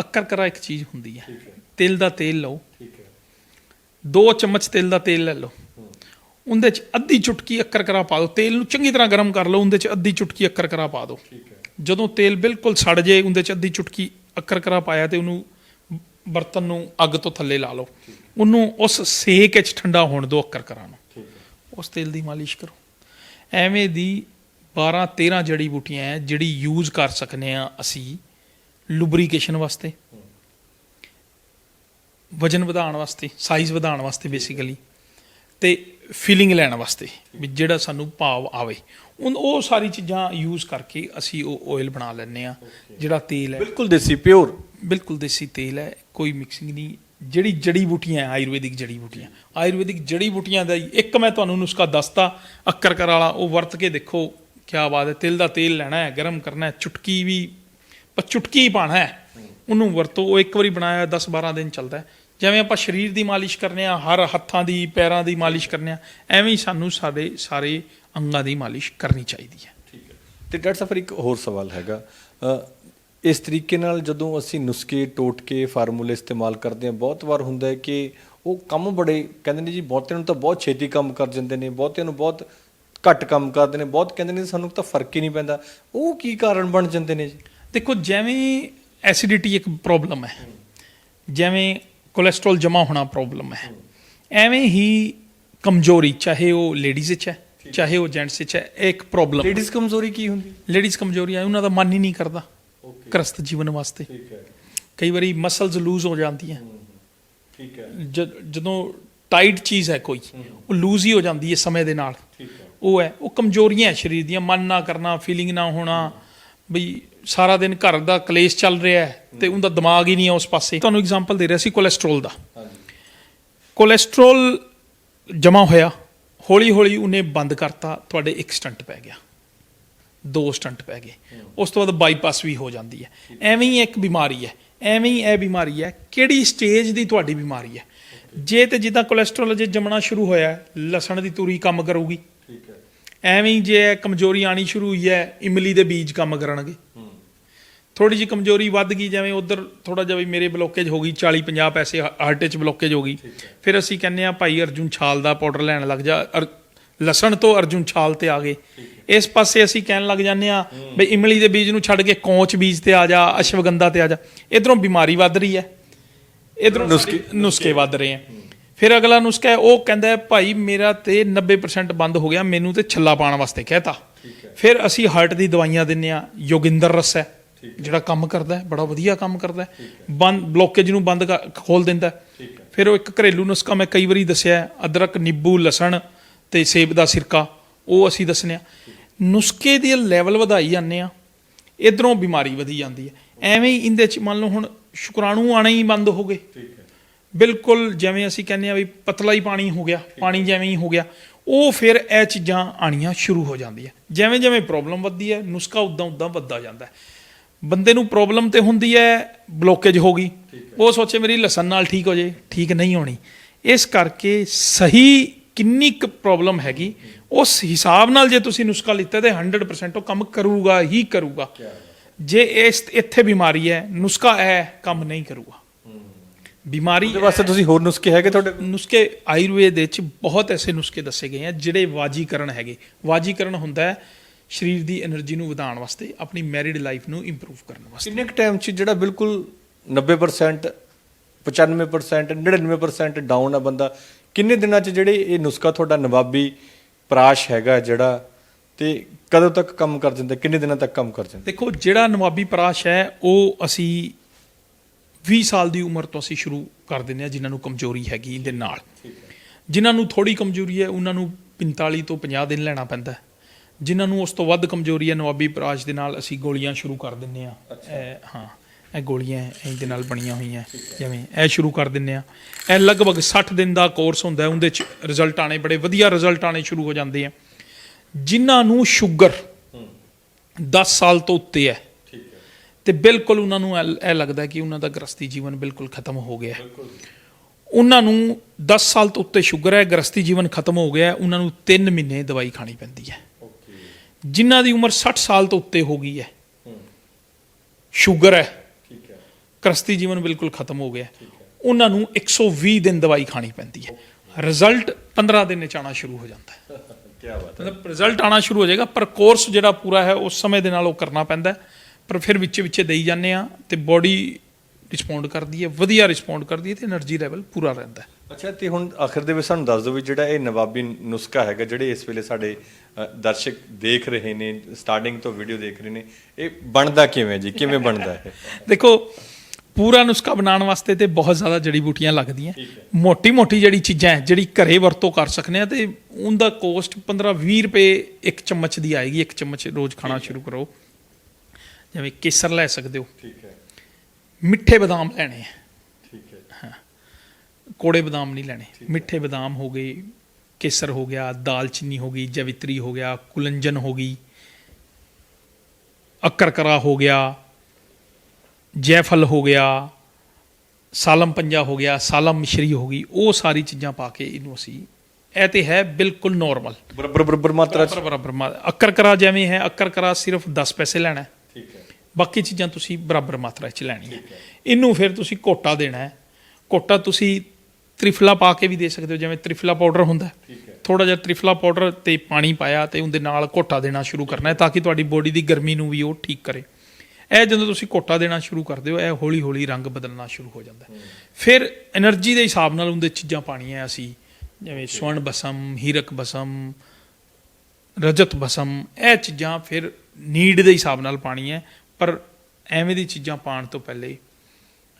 ਅੱਕਰ ਕਰਾ ਇੱਕ ਚੀਜ਼ ਹੁੰਦੀ ਹੈ। ਤਿਲ ਦਾ ਤੇਲ ਲਓ। ਠੀਕ ਹੈ। ਦੋ ਚਮਚ ਤਿਲ ਦਾ ਤੇਲ ਲੈ ਲਓ। ਉਹਦੇ ਚ ਅੱਧੀ ਚੁਟਕੀ ਅੱਕਰ ਕਰਾ ਪਾ ਦਿਓ। ਤੇਲ ਨੂੰ ਚੰਗੀ ਤਰ੍ਹਾਂ ਗਰਮ ਕਰ ਲਓ। ਉਹਦੇ ਚ ਅੱਧੀ ਚੁਟਕੀ ਅੱਕਰ ਕਰਾ ਪਾ ਦਿਓ। ਠੀਕ ਹੈ। ਜਦੋਂ ਤੇਲ ਬਿਲਕੁਲ ਸੜ ਜੇ ਉਹਦੇ ਚ ਅੱਧੀ ਚੁਟਕੀ ਅੱਕਰ ਕਰਾ ਪਾਇਆ ਤੇ ਉਹਨੂੰ ਬਰਤਨ ਨੂੰ ਅੱਗ ਤੋਂ ਥੱਲੇ ਲਾ ਲਓ। ਉਹਨੂੰ ਉਸ ਸੇਕ ਵਿੱਚ ਠੰਡਾ ਹੋਣ ਦਿਓ ਅੱਕਰ ਕਰਾ ਨੂੰ ਠੀਕ ਹੈ। ਉਸ ਤੇਲ ਦੀ ਮਾਲਿਸ਼ ਕਰੋ। ਐਵੇਂ ਦੀ 12 13 ਜੜੀ ਬੂਟੀਆਂ ਹੈ ਜਿਹੜੀ ਯੂਜ਼ ਕਰ ਸਕਨੇ ਆ ਅਸੀਂ ਲੁਬਰੀਕੇਸ਼ਨ ਵਾਸਤੇ ਵਜਨ ਵਧਾਉਣ ਵਾਸਤੇ ਸਾਈਜ਼ ਵਧਾਉਣ ਵਾਸਤੇ ਬੇਸਿਕਲੀ ਤੇ ਫੀਲਿੰਗ ਲੈਣ ਵਾਸਤੇ ਵੀ ਜਿਹੜਾ ਸਾਨੂੰ ਭਾਵ ਆਵੇ। ਉਨ- ਉਹ ਸਾਰੀ ਚੀਜ਼ਾਂ ਯੂਜ਼ ਕਰਕੇ ਅਸੀਂ ਉਹ ਆਇਲ ਬਣਾ ਲੈਂਦੇ ਆ ਜਿਹੜਾ ਤੇਲ ਹੈ ਬਿਲਕੁਲ ਦੇਸੀ ਪਿਓਰ ਬਿਲਕੁਲ ਦੇਸੀ ਤੇਲ ਹੈ ਕੋਈ ਮਿਕਸਿੰਗ ਨਹੀਂ। ਜਿਹੜੀ ਜੜੀ ਬੂਟੀਆਂ ਹੈ ਆਯੁਰਵੈਦਿਕ ਜੜੀ ਬੂਟੀਆਂ। ਆਯੁਰਵੈਦਿਕ ਜੜੀ ਬੂਟੀਆਂ ਦਾ ਇੱਕ ਮੈਂ ਤੁਹਾਨੂੰ ਨੁਸਖਾ ਦੱਸਤਾ ਅੱਕਰ ਕਰ ਵਾਲਾ ਉਹ ਵਰਤ ਕੇ ਦੇਖੋ ਕੀ ਬਾਤ ਹੈ, ਤਿਲ ਦਾ ਤੇਲ ਲੈਣਾ ਹੈ, ਗਰਮ ਕਰਨਾ ਹੈ, ਚੁਟਕੀ ਵੀ, ਪਰ ਚੁਟਕੀ ਹੀ ਪਾਣਾ ਹੈ। ਉਹਨੂੰ ਵਰਤੋ, ਉਹ ਇੱਕ ਵਾਰੀ ਬਣਾਇਆ 10 12 ਦਿਨ ਚੱਲਦਾ ਹੈ। ਜਿਵੇਂ ਆਪਾਂ ਸਰੀਰ ਦੀ ਮਾਲਿਸ਼ ਕਰਨੇ ਆ, ਹਰ ਹੱਥਾਂ ਦੀ, ਪੈਰਾਂ ਦੀ ਮਾਲਿਸ਼ ਕਰਨੇ ਆ, ਐਵੇਂ ਹੀ ਸਾਨੂੰ ਸਾਡੇ ਸਾਰੇ ਅੰਗਾਂ ਦੀ ਮਾਲਿਸ਼ ਕਰਨੀ ਚਾਹੀਦੀ ਹੈ। ਠੀਕ ਹੈ। ਤੇ ਡਾਕਟਰ ਸਾਹਿਬ ਇੱਕ ਹੋਰ ਸਵਾਲ ਹੈਗਾ। ਇਸ ਤਰੀਕੇ ਨਾਲ ਜਦੋਂ ਅਸੀਂ ਨੁਸਖੇ, ਟੋਟਕੇ, ਫਾਰਮੂਲੇ ਇਸਤੇਮਾਲ ਕਰਦੇ ਹਾਂ, ਬਹੁਤ ਵਾਰ ਹੁੰਦਾ ਹੈ ਕਿ ਉਹ ਕੰਮ ਬੜੇ, ਕਹਿੰਦੇ ਨੇ ਜੀ, ਬਹੁਤਿਆਂ ਨੂੰ ਤਾਂ ਬਹੁਤ ਛੇਤੀ ਕੰਮ ਕਰ ਜਾਂਦੇ ਨੇ, ਬਹੁਤਿਆਂ ਨੂੰ ਬਹੁਤ ਘੱਟ ਕੰਮ ਕਰਦੇ ਨੇ ਬਹੁਤ ਕਹਿੰਦੇ ਨੇ ਸਾਨੂੰ ਤਾਂ ਫ਼ਰਕ ਹੀ ਨਹੀਂ ਪੈਂਦਾ। ਉਹ ਕੀ ਕਾਰਨ ਬਣ ਜਾਂਦੇ ਨੇ ਜੀ? ਦੇਖੋ ਜਿਵੇਂ ਐਸਿਡਿਟੀ ਇੱਕ ਪ੍ਰੋਬਲਮ ਹੈ ਜਿਵੇਂ ਕੋਲੇਸਟ੍ਰੋਲ ਜਮਾ ਹੋਣਾ ਪ੍ਰੋਬਲਮ ਹੈ ਐਵੇਂ ਹੀ ਕਮਜ਼ੋਰੀ ਚਾਹੇ ਉਹ ਲੇਡੀਜ਼ ਵਿੱਚ ਹੈ ਚਾਹੇ ਉਹ ਜੈਂਟਸ ਵਿੱਚ ਹੈ ਇੱਕ ਪ੍ਰੋਬਲਮ ਲੇਡੀਜ਼ ਕਮਜ਼ੋਰੀ ਕੀ ਹੁੰਦੀ? ਲੇਡੀਜ਼ ਕਮਜ਼ੋਰੀ ਹੈ ਉਹਨਾਂ ਦਾ ਮਨ ਹੀ ਨਹੀਂ ਕਰਦਾ ਗ੍ਰਸਤ ਜੀਵਨ ਵਾਸਤੇ। ਠੀਕ ਹੈ। ਕਈ ਵਾਰੀ ਮਸਲਸ ਲੂਜ਼ ਹੋ ਜਾਂਦੀਆਂ। ਠੀਕ ਹੈ। ਜਦੋਂ ਟਾਈਟ ਚੀਜ਼ ਹੈ ਕੋਈ ਉਹ ਲੂਜ਼ ਹੀ ਹੋ ਜਾਂਦੀ ਹੈ ਸਮੇਂ ਦੇ ਨਾਲ। ਠੀਕ ਹੈ। ਉਹ ਹੈ, ਉਹ ਕਮਜ਼ੋਰੀਆਂ ਹੈ ਸਰੀਰ ਦੀਆਂ, ਮਨ ਨਾ ਕਰਨਾ ਫੀਲਿੰਗ ਨਾ ਹੋਣਾ, ਬਈ ਸਾਰਾ ਦਿਨ ਘਰ ਦਾ ਕਲੇਸ਼ ਚੱਲ ਰਿਹਾ ਹੈ ਤੇ ਉਹਦਾ ਦਿਮਾਗ ਹੀ ਨਹੀਂ ਹੈ ਉਸ ਪਾਸੇ। ਤੁਹਾਨੂੰ ਐਗਜ਼ਾਮਪਲ ਦੇ ਰਿਹਾ ਸੀ ਕੋਲੇਸਟ੍ਰੋਲ ਦਾ। ਹਾਂਜੀ ਕੋਲੇਸਟ੍ਰੋਲ ਜਮਾ ਹੋਇਆ ਹੌਲੀ ਹੌਲੀ ਉਹਨੇ ਬੰਦ ਕਰਤਾ, ਤੁਹਾਡੇ ਇੱਕ ਸਟੰਟ ਪੈ ਗਿਆ, ਦੋ ਸਟੰਟ ਪੈ ਗਏ। ਉਸ ਤੋਂ ਬਾਅਦ ਬਾਈਪਾਸ ਵੀ ਹੋ ਜਾਂਦੀ ਹੈ। ਐਵੇਂ ਹੀ ਇੱਕ ਬਿਮਾਰੀ ਹੈ, ਐਵੇਂ ਹੀ ਇਹ ਬਿਮਾਰੀ ਹੈ, ਕਿਹੜੀ ਸਟੇਜ ਦੀ ਤੁਹਾਡੀ ਬਿਮਾਰੀ ਹੈ? ਜੇ ਤੇ ਜਿੱਦਾਂ ਕੋਲੇਸਟ੍ਰੋਲ ਜੇ ਜੰਮਣਾ ਸ਼ੁਰੂ ਹੋਇਆ, ਲਸਣ ਦੀ ਤੂਰੀ ਕੰਮ ਕਰੂਗੀ ਠੀਕ ਹੈ। ਐਵੇਂ ਹੀ ਜੇ ਕਮਜ਼ੋਰੀ ਆਣੀ ਸ਼ੁਰੂ ਹੋਈ ਹੈ ਇਮਲੀ ਦੇ ਬੀਜ ਕੰਮ ਕਰਨਗੇ। ਹੂੰ। ਥੋੜੀ ਜਿਹੀ ਕਮਜ਼ੋਰੀ ਵੱਧ ਗਈ ਜਿਵੇਂ ਉਧਰ ਥੋੜਾ ਜਿਹਾ ਵੀ ਮੇਰੇ ਬਲੋਕੇਜ ਹੋ ਗਈ 40 50 ਪੈਸੇ ਹਾਰਟ ਬਲੋਕੇਜ ਹੋ ਗਈ। ਫਿਰ ਅਸੀਂ ਕਹਿੰਦੇ ਆ ਭਾਈ ਅਰਜੁਨ ਛਾਲ ਦਾ ਪਾਊਡਰ ਲੈਣ ਲੱਗ ਜਾ ਲਸਣ ਤੋਂ ਅਰਜੁਨ ਛਾਲ ਤੇ ਆ ਗਏ। ਇਸ ਪਾਸੇ ਅਸੀਂ ਕਹਿਣ ਲੱਗ ਜਾਂਦੇ ਆ ਬਈ ਇਮਲੀ ਦੇ ਬੀਜ ਨੂੰ ਛੱਡ ਕੇ ਕੌਂਚ ਬੀਜ ਤੇ ਆ ਜਾ ਅਸ਼ਵਗੰਧਾ ਤੇ ਆ ਜਾ। ਇਧਰੋਂ ਬਿਮਾਰੀ ਵੱਧ ਰਹੀ ਹੈ। ਇਧਰੋਂ ਨੁਸਖੇ ਵੱਧ ਰਹੇ ਆ ਫਿਰ ਅਗਲਾ ਨੁਸਖਾ ਹੈ ਉਹ ਕਹਿੰਦਾ ਹੈ, ਭਾਈ ਮੇਰਾ ਤੇ 90% ਬੰਦ ਹੋ ਗਿਆ ਮੈਨੂੰ ਤੇ ਛੱਲਾ ਪਾਉਣ ਵਾਸਤੇ ਕਹਿਤਾ। ਫਿਰ ਅਸੀਂ ਹਾਰਟ ਦੀ ਦਵਾਈਆਂ ਦਿੰਨੇ ਆ ਯੋਗਿੰਦਰ ਰਸ ਹੈ ਜਿਹੜਾ ਕੰਮ ਕਰਦਾ ਹੈ ਬੜਾ ਵਧੀਆ ਕੰਮ ਕਰਦਾ ਹੈ। ਬੰਦ ਬਲੋਕੇਜ ਨੂੰ ਬੰਦ ਕਰ- ਖੋਲ ਦਿੰਦਾ ਹੈ। ਫਿਰ ਉਹ ਇੱਕ ਘਰੇਲੂ ਨੁਸਖਾ ਮੈਂ ਕਈ ਵਾਰੀ ਦੱਸਿਆ ਹੈ, ਅਦਰਕ ਨਿੰਬੂ ਲਸਣ ਤੇ ਸੇਬ ਦਾ ਸਿਰਕਾ ਉਹ ਅਸੀਂ ਦੱਸਨੇ ਆ ਨੁਸਖੇ ਦੇ ਲੈਵਲ ਵਧਾਈ ਜਾਂਦੇ ਆ ਇਧਰੋਂ ਬਿਮਾਰੀ ਵਧੀ ਜਾਂਦੀ ਹੈ। ਐਵੇਂ ਹੀ ਇਹਦੇ ਚ ਮੰਨ ਲਓ ਹੁਣ ਸ਼ੁਕਰਾਣੂ ਆਣੇ ਹੀ ਬੰਦ ਹੋ ਗਏ। ਠੀਕ ਹੈ। ਬਿਲਕੁਲ ਜਿਵੇਂ ਅਸੀਂ ਕਹਿੰਦੇ ਆ ਵੀ ਪਤਲਾ ਹੀ ਪਾਣੀ ਹੋ ਗਿਆ ਪਾਣੀ ਜਿਵੇਂ ਹੀ ਹੋ ਗਿਆ ਉਹ ਫਿਰ ਇਹ ਚੀਜ਼ਾਂ ਆਣੀਆਂ ਸ਼ੁਰੂ ਹੋ ਜਾਂਦੀਆਂ। ਜਿਵੇਂ ਜਿਵੇਂ ਪ੍ਰੋਬਲਮ ਵੱਧਦੀ ਹੈ ਨੁਸਖਾ ਉਦਾਂ ਉਦਾਂ ਵੱਧਦਾ ਜਾਂਦਾ ਹੈ। ਬੰਦੇ ਨੂੰ ਪ੍ਰੋਬਲਮ ਤੇ ਹੁੰਦੀ ਹੈ ਬਲੋਕੇਜ ਹੋ ਗਈ। ਉਹ ਸੋਚੇ ਮੇਰੀ ਲਸਣ ਨਾਲ ਠੀਕ ਹੋ ਜੇ ਠੀਕ ਨਹੀਂ ਹੋਣੀ। ਇਸ ਕਰਕੇ ਸਹੀ ਕਿੰਨੀ ਕੁ ਪ੍ਰੋਬਲਮ ਹੈਗੀ ਉਸ ਹਿਸਾਬ ਨਾਲ ਜੇ ਤੁਸੀਂ ਨੁਸਖਾ ਲਿੱਤਾ ਤੇ 100% ਉਹ ਕੰਮ ਕਰੂਗਾ ਹੀ ਕਰੂਗਾ। ਜੇ ਇਸ ਇੱਥੇ ਬਿਮਾਰੀ ਹੈ ਨੁਸਖਾ ਹੈ ਕੰਮ ਨਹੀਂ ਕਰੂਗਾ। ਬਿਮਾਰੀ ਉਹਦੇ ਵਾਸਤੇ ਤੁਸੀਂ ਹੋਰ ਨੁਸਖੇ ਹੈਗੇ ਤੁਹਾਡੇ ਨੁਸਖੇ ਆਯੁਰਵੇਦ ਦੇ ਵਿੱਚ ਬਹੁਤ ਐਸੇ ਨੁਸਖੇ ਦੱਸੇ ਗਏ ਆ ਜਿਹੜੇ ਵਾਜੀਕਰਨ ਹੈਗੇ। ਵਾਜੀਕਰਨ ਹੁੰਦਾ ਹੈ ਸਰੀਰ ਦੀ એનર્ਜੀ ਨੂੰ ਵਧਾਉਣ ਵਾਸਤੇ ਆਪਣੀ ਮੈਰਿਡ ਲਾਈਫ ਨੂੰ ਇੰਪਰੂਵ ਕਰਨ ਵਾਸਤੇ। ਕਿੰਨੇ ਕੁ ਟਾਈਮ 'ਚ ਜਿਹੜਾ ਬਿਲਕੁਲ 90% 95% 99% ਡਾਊਨ ਆ ਬੰਦਾ ਕਿੰਨੇ ਦਿਨਾਂ 'ਚ ਜਿਹੜੇ ਇਹ ਨੁਸਖਾ ਤੁਹਾਡਾ ਨਵਾਬੀ ਪ੍ਰਾਸ਼ ਹੈਗਾ ਜਿਹੜਾ ਤੇ ਕਦੋਂ ਤੱਕ ਕੰਮ ਕਰ ਜਾਂਦਾ ਕਿੰਨੇ ਦਿਨਾਂ ਤੱਕ ਕੰਮ ਕਰ ਜਾਂਦਾ? ਦੇਖੋ ਜਿਹੜਾ ਨਵਾਬੀ ਪਰਾਸ਼ ਹੈ ਉਹ ਅਸੀਂ 20 ਸਾਲ ਦੀ ਉਮਰ ਤੋਂ ਅਸੀਂ ਸ਼ੁਰੂ ਕਰ ਦਿੰਦੇ ਹਾਂ ਜਿਨ੍ਹਾਂ ਨੂੰ ਕਮਜ਼ੋਰੀ ਹੈਗੀ ਇਹਦੇ ਨਾਲ। ਜਿਨ੍ਹਾਂ ਨੂੰ ਥੋੜੀ ਕਮਜ਼ੋਰੀ ਹੈ ਉਹਨਾਂ ਨੂੰ 45 ਤੋਂ 50 ਦਿਨ ਲੈਣਾ ਪੈਂਦਾ। ਜਿਨ੍ਹਾਂ ਨੂੰ ਉਸ ਤੋਂ ਵੱਧ ਕਮਜ਼ੋਰੀ ਹੈ ਨਵਾਬੀ ਪਰਾਸ਼ ਦੇ ਨਾਲ ਅਸੀਂ ਗੋਲੀਆਂ ਸ਼ੁਰੂ ਕਰ ਦਿੰਦੇ ਹਾਂ। ਇਹ ਹਾਂ ਇਹ ਗੋਲੀਆਂ ਇਹਦੇ ਨਾਲ ਬਣੀਆਂ ਹੋਈਆਂ ਜਿਵੇਂ ਇਹ ਸ਼ੁਰੂ ਕਰ ਦਿੰਦੇ ਆ ਇਹ ਲਗਭਗ 60 ਦਿਨ ਦਾ ਕੋਰਸ ਹੁੰਦਾ ਹੈ ਉਹਦੇ ਚ ਰਿਜ਼ਲਟ ਆਣੇ ਬੜੇ ਵਧੀਆ ਰਿਜ਼ਲਟ ਆਣੇ ਸ਼ੁਰੂ ਹੋ ਜਾਂਦੇ ਆ। ਜਿਨ੍ਹਾਂ ਨੂੰ ਸ਼ੂਗਰ 10 ਸਾਲ ਤੋਂ ਉੱਤੇ ਹੈ ਤੇ ਬਿਲਕੁਲ ਉਹਨਾਂ ਨੂੰ ਇਹ ਲੱਗਦਾ ਕਿ ਉਹਨਾਂ ਦਾ ਗ੍ਰਸਤੀ ਜੀਵਨ ਬਿਲਕੁਲ ਖਤਮ ਹੋ ਗਿਆ ਹੈ। ਉਹਨਾਂ ਨੂੰ 10 ਸਾਲ ਤੋਂ ਉੱਤੇ ਸ਼ੂਗਰ ਹੈ ਗ੍ਰਸਤੀ ਜੀਵਨ ਖਤਮ ਹੋ ਗਿਆ ਹੈ, ਉਹਨਾਂ ਨੂੰ 3 ਮਹੀਨੇ ਦਵਾਈ ਖਾਣੀ ਪੈਂਦੀ ਹੈ ਜਿਨ੍ਹਾਂ ਦੀ ਉਮਰ 60 ਸਾਲ ਤੋਂ ਉੱਤੇ ਹੋ ਗਈ ਹੈ ਸ਼ੂਗਰ ਹੈ ਠੀਕ ਹੈ ਗ੍ਰਸਤੀ ਜੀਵਨ ਬਿਲਕੁਲ ਖਤਮ ਹੋ ਗਿਆ ਹੈ। ਉਹਨਾਂ ਨੂੰ 120 ਦਿਨ ਦਵਾਈ ਖਾਣੀ ਪੈਂਦੀ ਹੈ ਰਿਜ਼ਲਟ 15 ਦਿਨ ਵਿੱਚ ਆਉਣਾ ਸ਼ੁਰੂ ਹੋ ਜਾਂਦਾ ਹੈ ਕੀ ਬਾਤ ਮਤਲਬ ਰਿਜ਼ਲਟ ਆਣਾ ਸ਼ੁਰੂ ਹੋ ਜਾਏਗਾ ਪਰ ਕੋਰਸ ਜਿਹੜਾ ਪੂਰਾ ਹੈ ਉਸ ਸਮੇਂ ਦੇ ਨਾਲ ਉਹ ਕਰਨਾ ਪੈਂਦਾ ਹੈ। ਪਰ ਫਿਰ ਵਿੱਚ ਵਿੱਚੇ ਦੇਈ ਜਾਂਦੇ ਆ ਤੇ ਬੋਡੀ ਰਿਸਪੌਂਡ ਕਰਦੀ ਹੈ ਵਧੀਆ ਰਿਸਪੌਂਡ ਕਰਦੀ ਹੈ ਤੇ એનર્ਜੀ ਲੈਵਲ ਪੂਰਾ ਰਹਿੰਦਾ ਅੱਛਾ ਤੇ ਹੁਣ ਆਖਿਰ ਦੇ ਵਿੱਚ ਸਾਨੂੰ ਦੱਸ ਦਿਓ ਵੀ ਜਿਹੜਾ ਇਹ ਨਵਾਬੀ ਨੁਸਖਾ ਹੈਗਾ ਜਿਹੜੇ ਇਸ ਵੇਲੇ ਸਾਡੇ ਦਰਸ਼ਕ ਦੇਖ ਰਹੇ ਨੇ ਸਟਾਰਟਿੰਗ ਤੋਂ ਵੀਡੀਓ ਦੇਖ ਰਹੇ ਨੇ ਇਹ ਬਣਦਾ ਕਿਵੇਂ ਜੀ? ਕਿਵੇਂ ਬਣਦਾ ਹੈ ਦੇਖੋ ਪੂਰਾ ਨੁਸਖਾ ਬਣਾਉਣ ਵਾਸਤੇ ਤੇ ਬਹੁਤ ਜ਼ਿਆਦਾ ਜੜੀ ਬੂਟੀਆਂ ਲੱਗਦੀਆਂ। ਮੋਟੀ-ਮੋਟੀ ਜਿਹੜੀ ਚੀਜ਼ਾਂ ਜਿਹੜੀ ਘਰੇ ਵਰਤੋਂ ਕਰ ਸਕਨੇ ਆ ਤੇ ਉਹਦਾ ਕੋਸਟ 15-20 ਰੁਪਏ ਇੱਕ ਚਮਚ ਦੀ ਆਏਗੀ ਇੱਕ ਚਮਚ ਰੋਜ਼ ਖਾਣਾ ਸ਼ੁਰੂ ਕਰੋ। ਜਿਵੇਂ ਕੇਸਰ ਲੈ ਸਕਦੇ ਹੋ। ਠੀਕ ਹੈ। ਮਿੱਠੇ ਬਦਾਮ ਲੈਣੇ ਆ। ਠੀਕ ਹੈ। ਕੋੜੇ ਬਦਾਮ ਨਹੀਂ ਲੈਣੇ। ਮਿੱਠੇ ਬਦਾਮ ਹੋ ਗਏ ਕੇਸਰ ਹੋ ਗਿਆ ਦਾਲਚੀਨੀ ਹੋ ਗਈ ਜਵਿਤਰੀ ਹੋ ਗਿਆ ਕੁਲੰਜਨ ਹੋ ਗਈ ਅਕਰਕਰਾ ਹੋ ਗਿਆ ਜੈਫਲ ਹੋ ਗਿਆ ਸਾਲਮ ਪੰਜਾ ਹੋ ਗਿਆ ਸਾਲਮ ਮਿਸ਼ਰੀ ਹੋ ਗਈ। ਉਹ ਸਾਰੀ ਚੀਜ਼ਾਂ ਪਾ ਕੇ ਇਹਨੂੰ ਅਸੀਂ ਇਹ ਤੇ ਹੈ ਬਿਲਕੁਲ ਨਾਰਮਲ ਬਰਾਬਰ ਬਰਾਬਰ ਮਾਤਰਾ ਚ। ਬਰਾਬਰ ਅਕਰਕਰਾ ਜਿਵੇਂ ਹੈ ਅਕਰਕਰਾ ਸਿਰਫ 10 ਪੈਸੇ ਲੈਣਾ ਹੈ। ਹੈ। ਬਾਕੀ ਚੀਜ਼ਾਂ ਤੁਸੀਂ ਬਰਾਬਰ ਮਾਤਰਾ 'ਚ ਲੈਣੀਆਂ। ਇਹਨੂੰ ਫਿਰ ਤੁਸੀਂ ਕੋਟਾ ਦੇਣਾ ਹੈ। ਕੋਟਾ ਤੁਸੀਂ ਤ੍ਰਿਫਲਾ ਪਾ ਕੇ ਵੀ ਦੇ ਸਕਦੇ ਹੋ ਜਿਵੇਂ ਤ੍ਰਿਫਲਾ ਪਾਊਡਰ ਹੁੰਦਾ ਥੋੜਾ ਜਿਹਾ ਤ੍ਰਿਫਲਾ ਪਾਊਡਰ ਤੇ ਪਾਣੀ ਪਾਇਆ ਤੇ ਉਹਦੇ ਨਾਲ ਕੋਟਾ ਦੇਣਾ ਸ਼ੁਰੂ ਕਰਨਾ ਹੈ ਤਾਂ ਕਿ ਤੁਹਾਡੀ ਬੋਡੀ ਦੀ ਗਰਮੀ ਨੂੰ ਵੀ ਉਹ ਠੀਕ ਕਰੇ। ਇਹ ਜਦੋਂ ਤੁਸੀਂ ਕੋਟਾ ਦੇਣਾ ਸ਼ੁਰੂ ਕਰਦੇ ਹੋ ਇਹ ਹੌਲੀ ਹੌਲੀ ਰੰਗ ਬਦਲਣਾ ਸ਼ੁਰੂ ਹੋ ਜਾਂਦਾ ਫਿਰ એનર્ਜੀ ਦੇ ਹਿਸਾਬ ਨਾਲ ਉਹਦੇ ਚੀਜ਼ਾਂ ਪਾਣੀਆਂ ਅਸੀਂ ਜਿਵੇਂ ਸਵਣ ਬਸਮ ਹੀਰਕ ਬਸਮ ਰਜਤ ਬਸਮ ਇਹ ਚੀਜ਼ਾਂ ਫਿਰ ਨੀਡ ਦੇ ਹਿਸਾਬ ਨਾਲ ਪਾਣੀ ਹੈ ਪਰ ਐਵੇਂ ਦੀ ਚੀਜ਼ਾਂ ਪਾਣ ਤੋਂ ਪਹਿਲੇ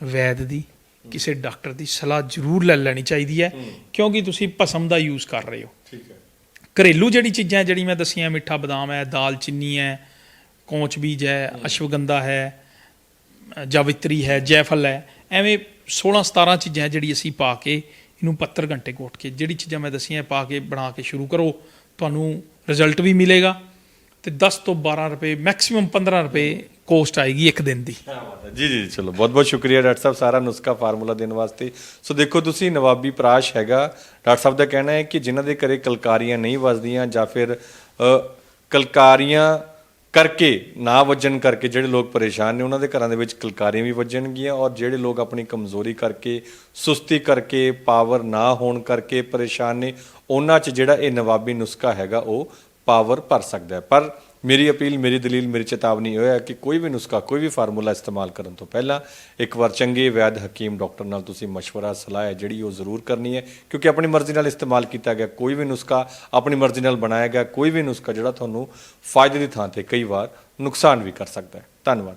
ਵੈਦ ਦੀ ਕਿਸੇ ਡਾਕਟਰ ਦੀ ਸਲਾਹ ਜ਼ਰੂਰ ਲੈ ਲੈਣੀ ਚਾਹੀਦੀ ਹੈ ਕਿਉਂਕਿ ਤੁਸੀਂ ਭਸਮ ਦਾ ਯੂਜ਼ ਕਰ ਰਹੇ ਹੋ। ਠੀਕ ਹੈ। ਘਰੇਲੂ ਜਿਹੜੀ ਚੀਜ਼ਾਂ ਜਿਹੜੀ ਮੈਂ ਦੱਸੀਆਂ ਮਿੱਠਾ ਬਦਾਮ ਹੈ ਦਾਲ ਚੀਨੀ ਹੈ ਕੌਂਚ ਬੀਜ ਹੈ ਅਸ਼ਵਗੰਧਾ ਹੈ ਜਾਵਿਤਰੀ ਹੈ ਜੈਫਲ ਹੈ ਐਵੇਂ 16 17 ਚੀਜ਼ਾਂ ਜਿਹੜੀ ਅਸੀਂ ਪਾ ਕੇ ਇਹਨੂੰ 72 ਘੰਟੇ ਕੋਟ ਕੇ ਜਿਹੜੀ ਚੀਜ਼ਾਂ ਮੈਂ ਦੱਸੀਆਂ ਪਾ ਕੇ ਬਣਾ ਕੇ ਸ਼ੁਰੂ ਕਰੋ ਤੁਹਾਨੂੰ ਰਿਜ਼ਲਟ ਵੀ ਮਿਲੇਗਾ। ਤੇ 10 ਤੋਂ 12 ਰੁਪਏ ਮੈਕਸਿਮਮ 15 ਰੁਪਏ ਕੋਸਟ ਆਏਗੀ ਇੱਕ ਦਿਨ ਦੀ। ਜੀ ਜੀ, ਚਲੋ ਬਹੁਤ ਬਹੁਤ ਸ਼ੁਕਰੀਆ ਡਾਕਟਰ ਸਾਹਿਬ ਸਾਰਾ ਨੁਸਖਾ ਫਾਰਮੂਲਾ ਦੇਣ ਵਾਸਤੇ। ਸੋ ਦੇਖੋ, ਤੁਸੀਂ ਨਵਾਬੀ ਪ੍ਰਾਸ਼ ਹੈਗਾ। ਡਾਕਟਰ ਸਾਹਿਬ ਦਾ ਕਹਿਣਾ ਹੈ ਕਿ ਜਿਨ੍ਹਾਂ ਦੇ ਘਰੇ ਕਲਕਾਰੀਆਂ ਨਹੀਂ ਵੱਜਦੀਆਂ ਜਾਂ ਫਿਰ ਕਲਕਾਰੀਆਂ ਕਰਕੇ, ਨਾ ਵੱਜਣ ਕਰਕੇ ਜਿਹੜੇ ਲੋਕ ਪਰੇਸ਼ਾਨ ਨੇ, ਉਹਨਾਂ ਦੇ ਘਰਾਂ ਦੇ ਵਿੱਚ ਕਲਕਾਰੀਆਂ ਵੀ ਵੱਜਣਗੀਆਂ ਔਰ ਜਿਹੜੇ ਲੋਕ ਆਪਣੀ ਕਮਜ਼ੋਰੀ ਕਰਕੇ, ਸੁਸਤੀ ਕਰਕੇ, ਪਾਵਰ ਨਾ ਹੋਣ ਕਰਕੇ ਪਰੇਸ਼ਾਨ ਨੇ, ਉਹਨਾਂ 'ਚ ਜਿਹੜਾ ਇਹ ਨਵਾਬੀ ਨੁਸਖਾ ਹੈਗਾ, ਉਹ ਪਾਵਰ ਭਰ ਸਕਦਾ ਹੈ ਪਰ ਮੇਰੀ ਅਪੀਲ ਮੇਰੀ ਦਲੀਲ ਮੇਰੀ ਚੇਤਾਵਨੀ ਇਹ ਹੈ ਕਿ ਕੋਈ ਵੀ ਨੁਸਖਾ ਕੋਈ ਵੀ ਫਾਰਮੂਲਾ ਇਸਤੇਮਾਲ ਕਰਨ ਤੋਂ ਪਹਿਲਾਂ ਇੱਕ ਵਾਰ ਚੰਗੇ ਵੈਦ ਹਕੀਮ ਡਾਕਟਰ ਨਾਲ ਤੁਸੀਂ مشورہ ਸਲਾਹ ਹੈ ਜਿਹੜੀ ਉਹ ਜ਼ਰੂਰ ਕਰਨੀ ਹੈ ਕਿਉਂਕਿ ਆਪਣੀ ਮਰਜ਼ੀ ਨਾਲ ਇਸਤੇਮਾਲ ਕੀਤਾ ਗਿਆ ਕੋਈ ਵੀ ਨੁਸਖਾ ਆਪਣੀ ਮਰਜ਼ੀ ਨਾਲ ਬਣਾਇਆ ਗਿਆ ਕੋਈ ਵੀ ਨੁਸਖਾ ਜਿਹੜਾ ਤੁਹਾਨੂੰ ਫਾਇਦੇ ਦੀ ਥਾਂ ਤੇ ਕਈ ਵਾਰ ਨੁਕਸਾਨ ਵੀ ਕਰ ਸਕਦਾ ਹੈ ਧੰਨਵਾਦ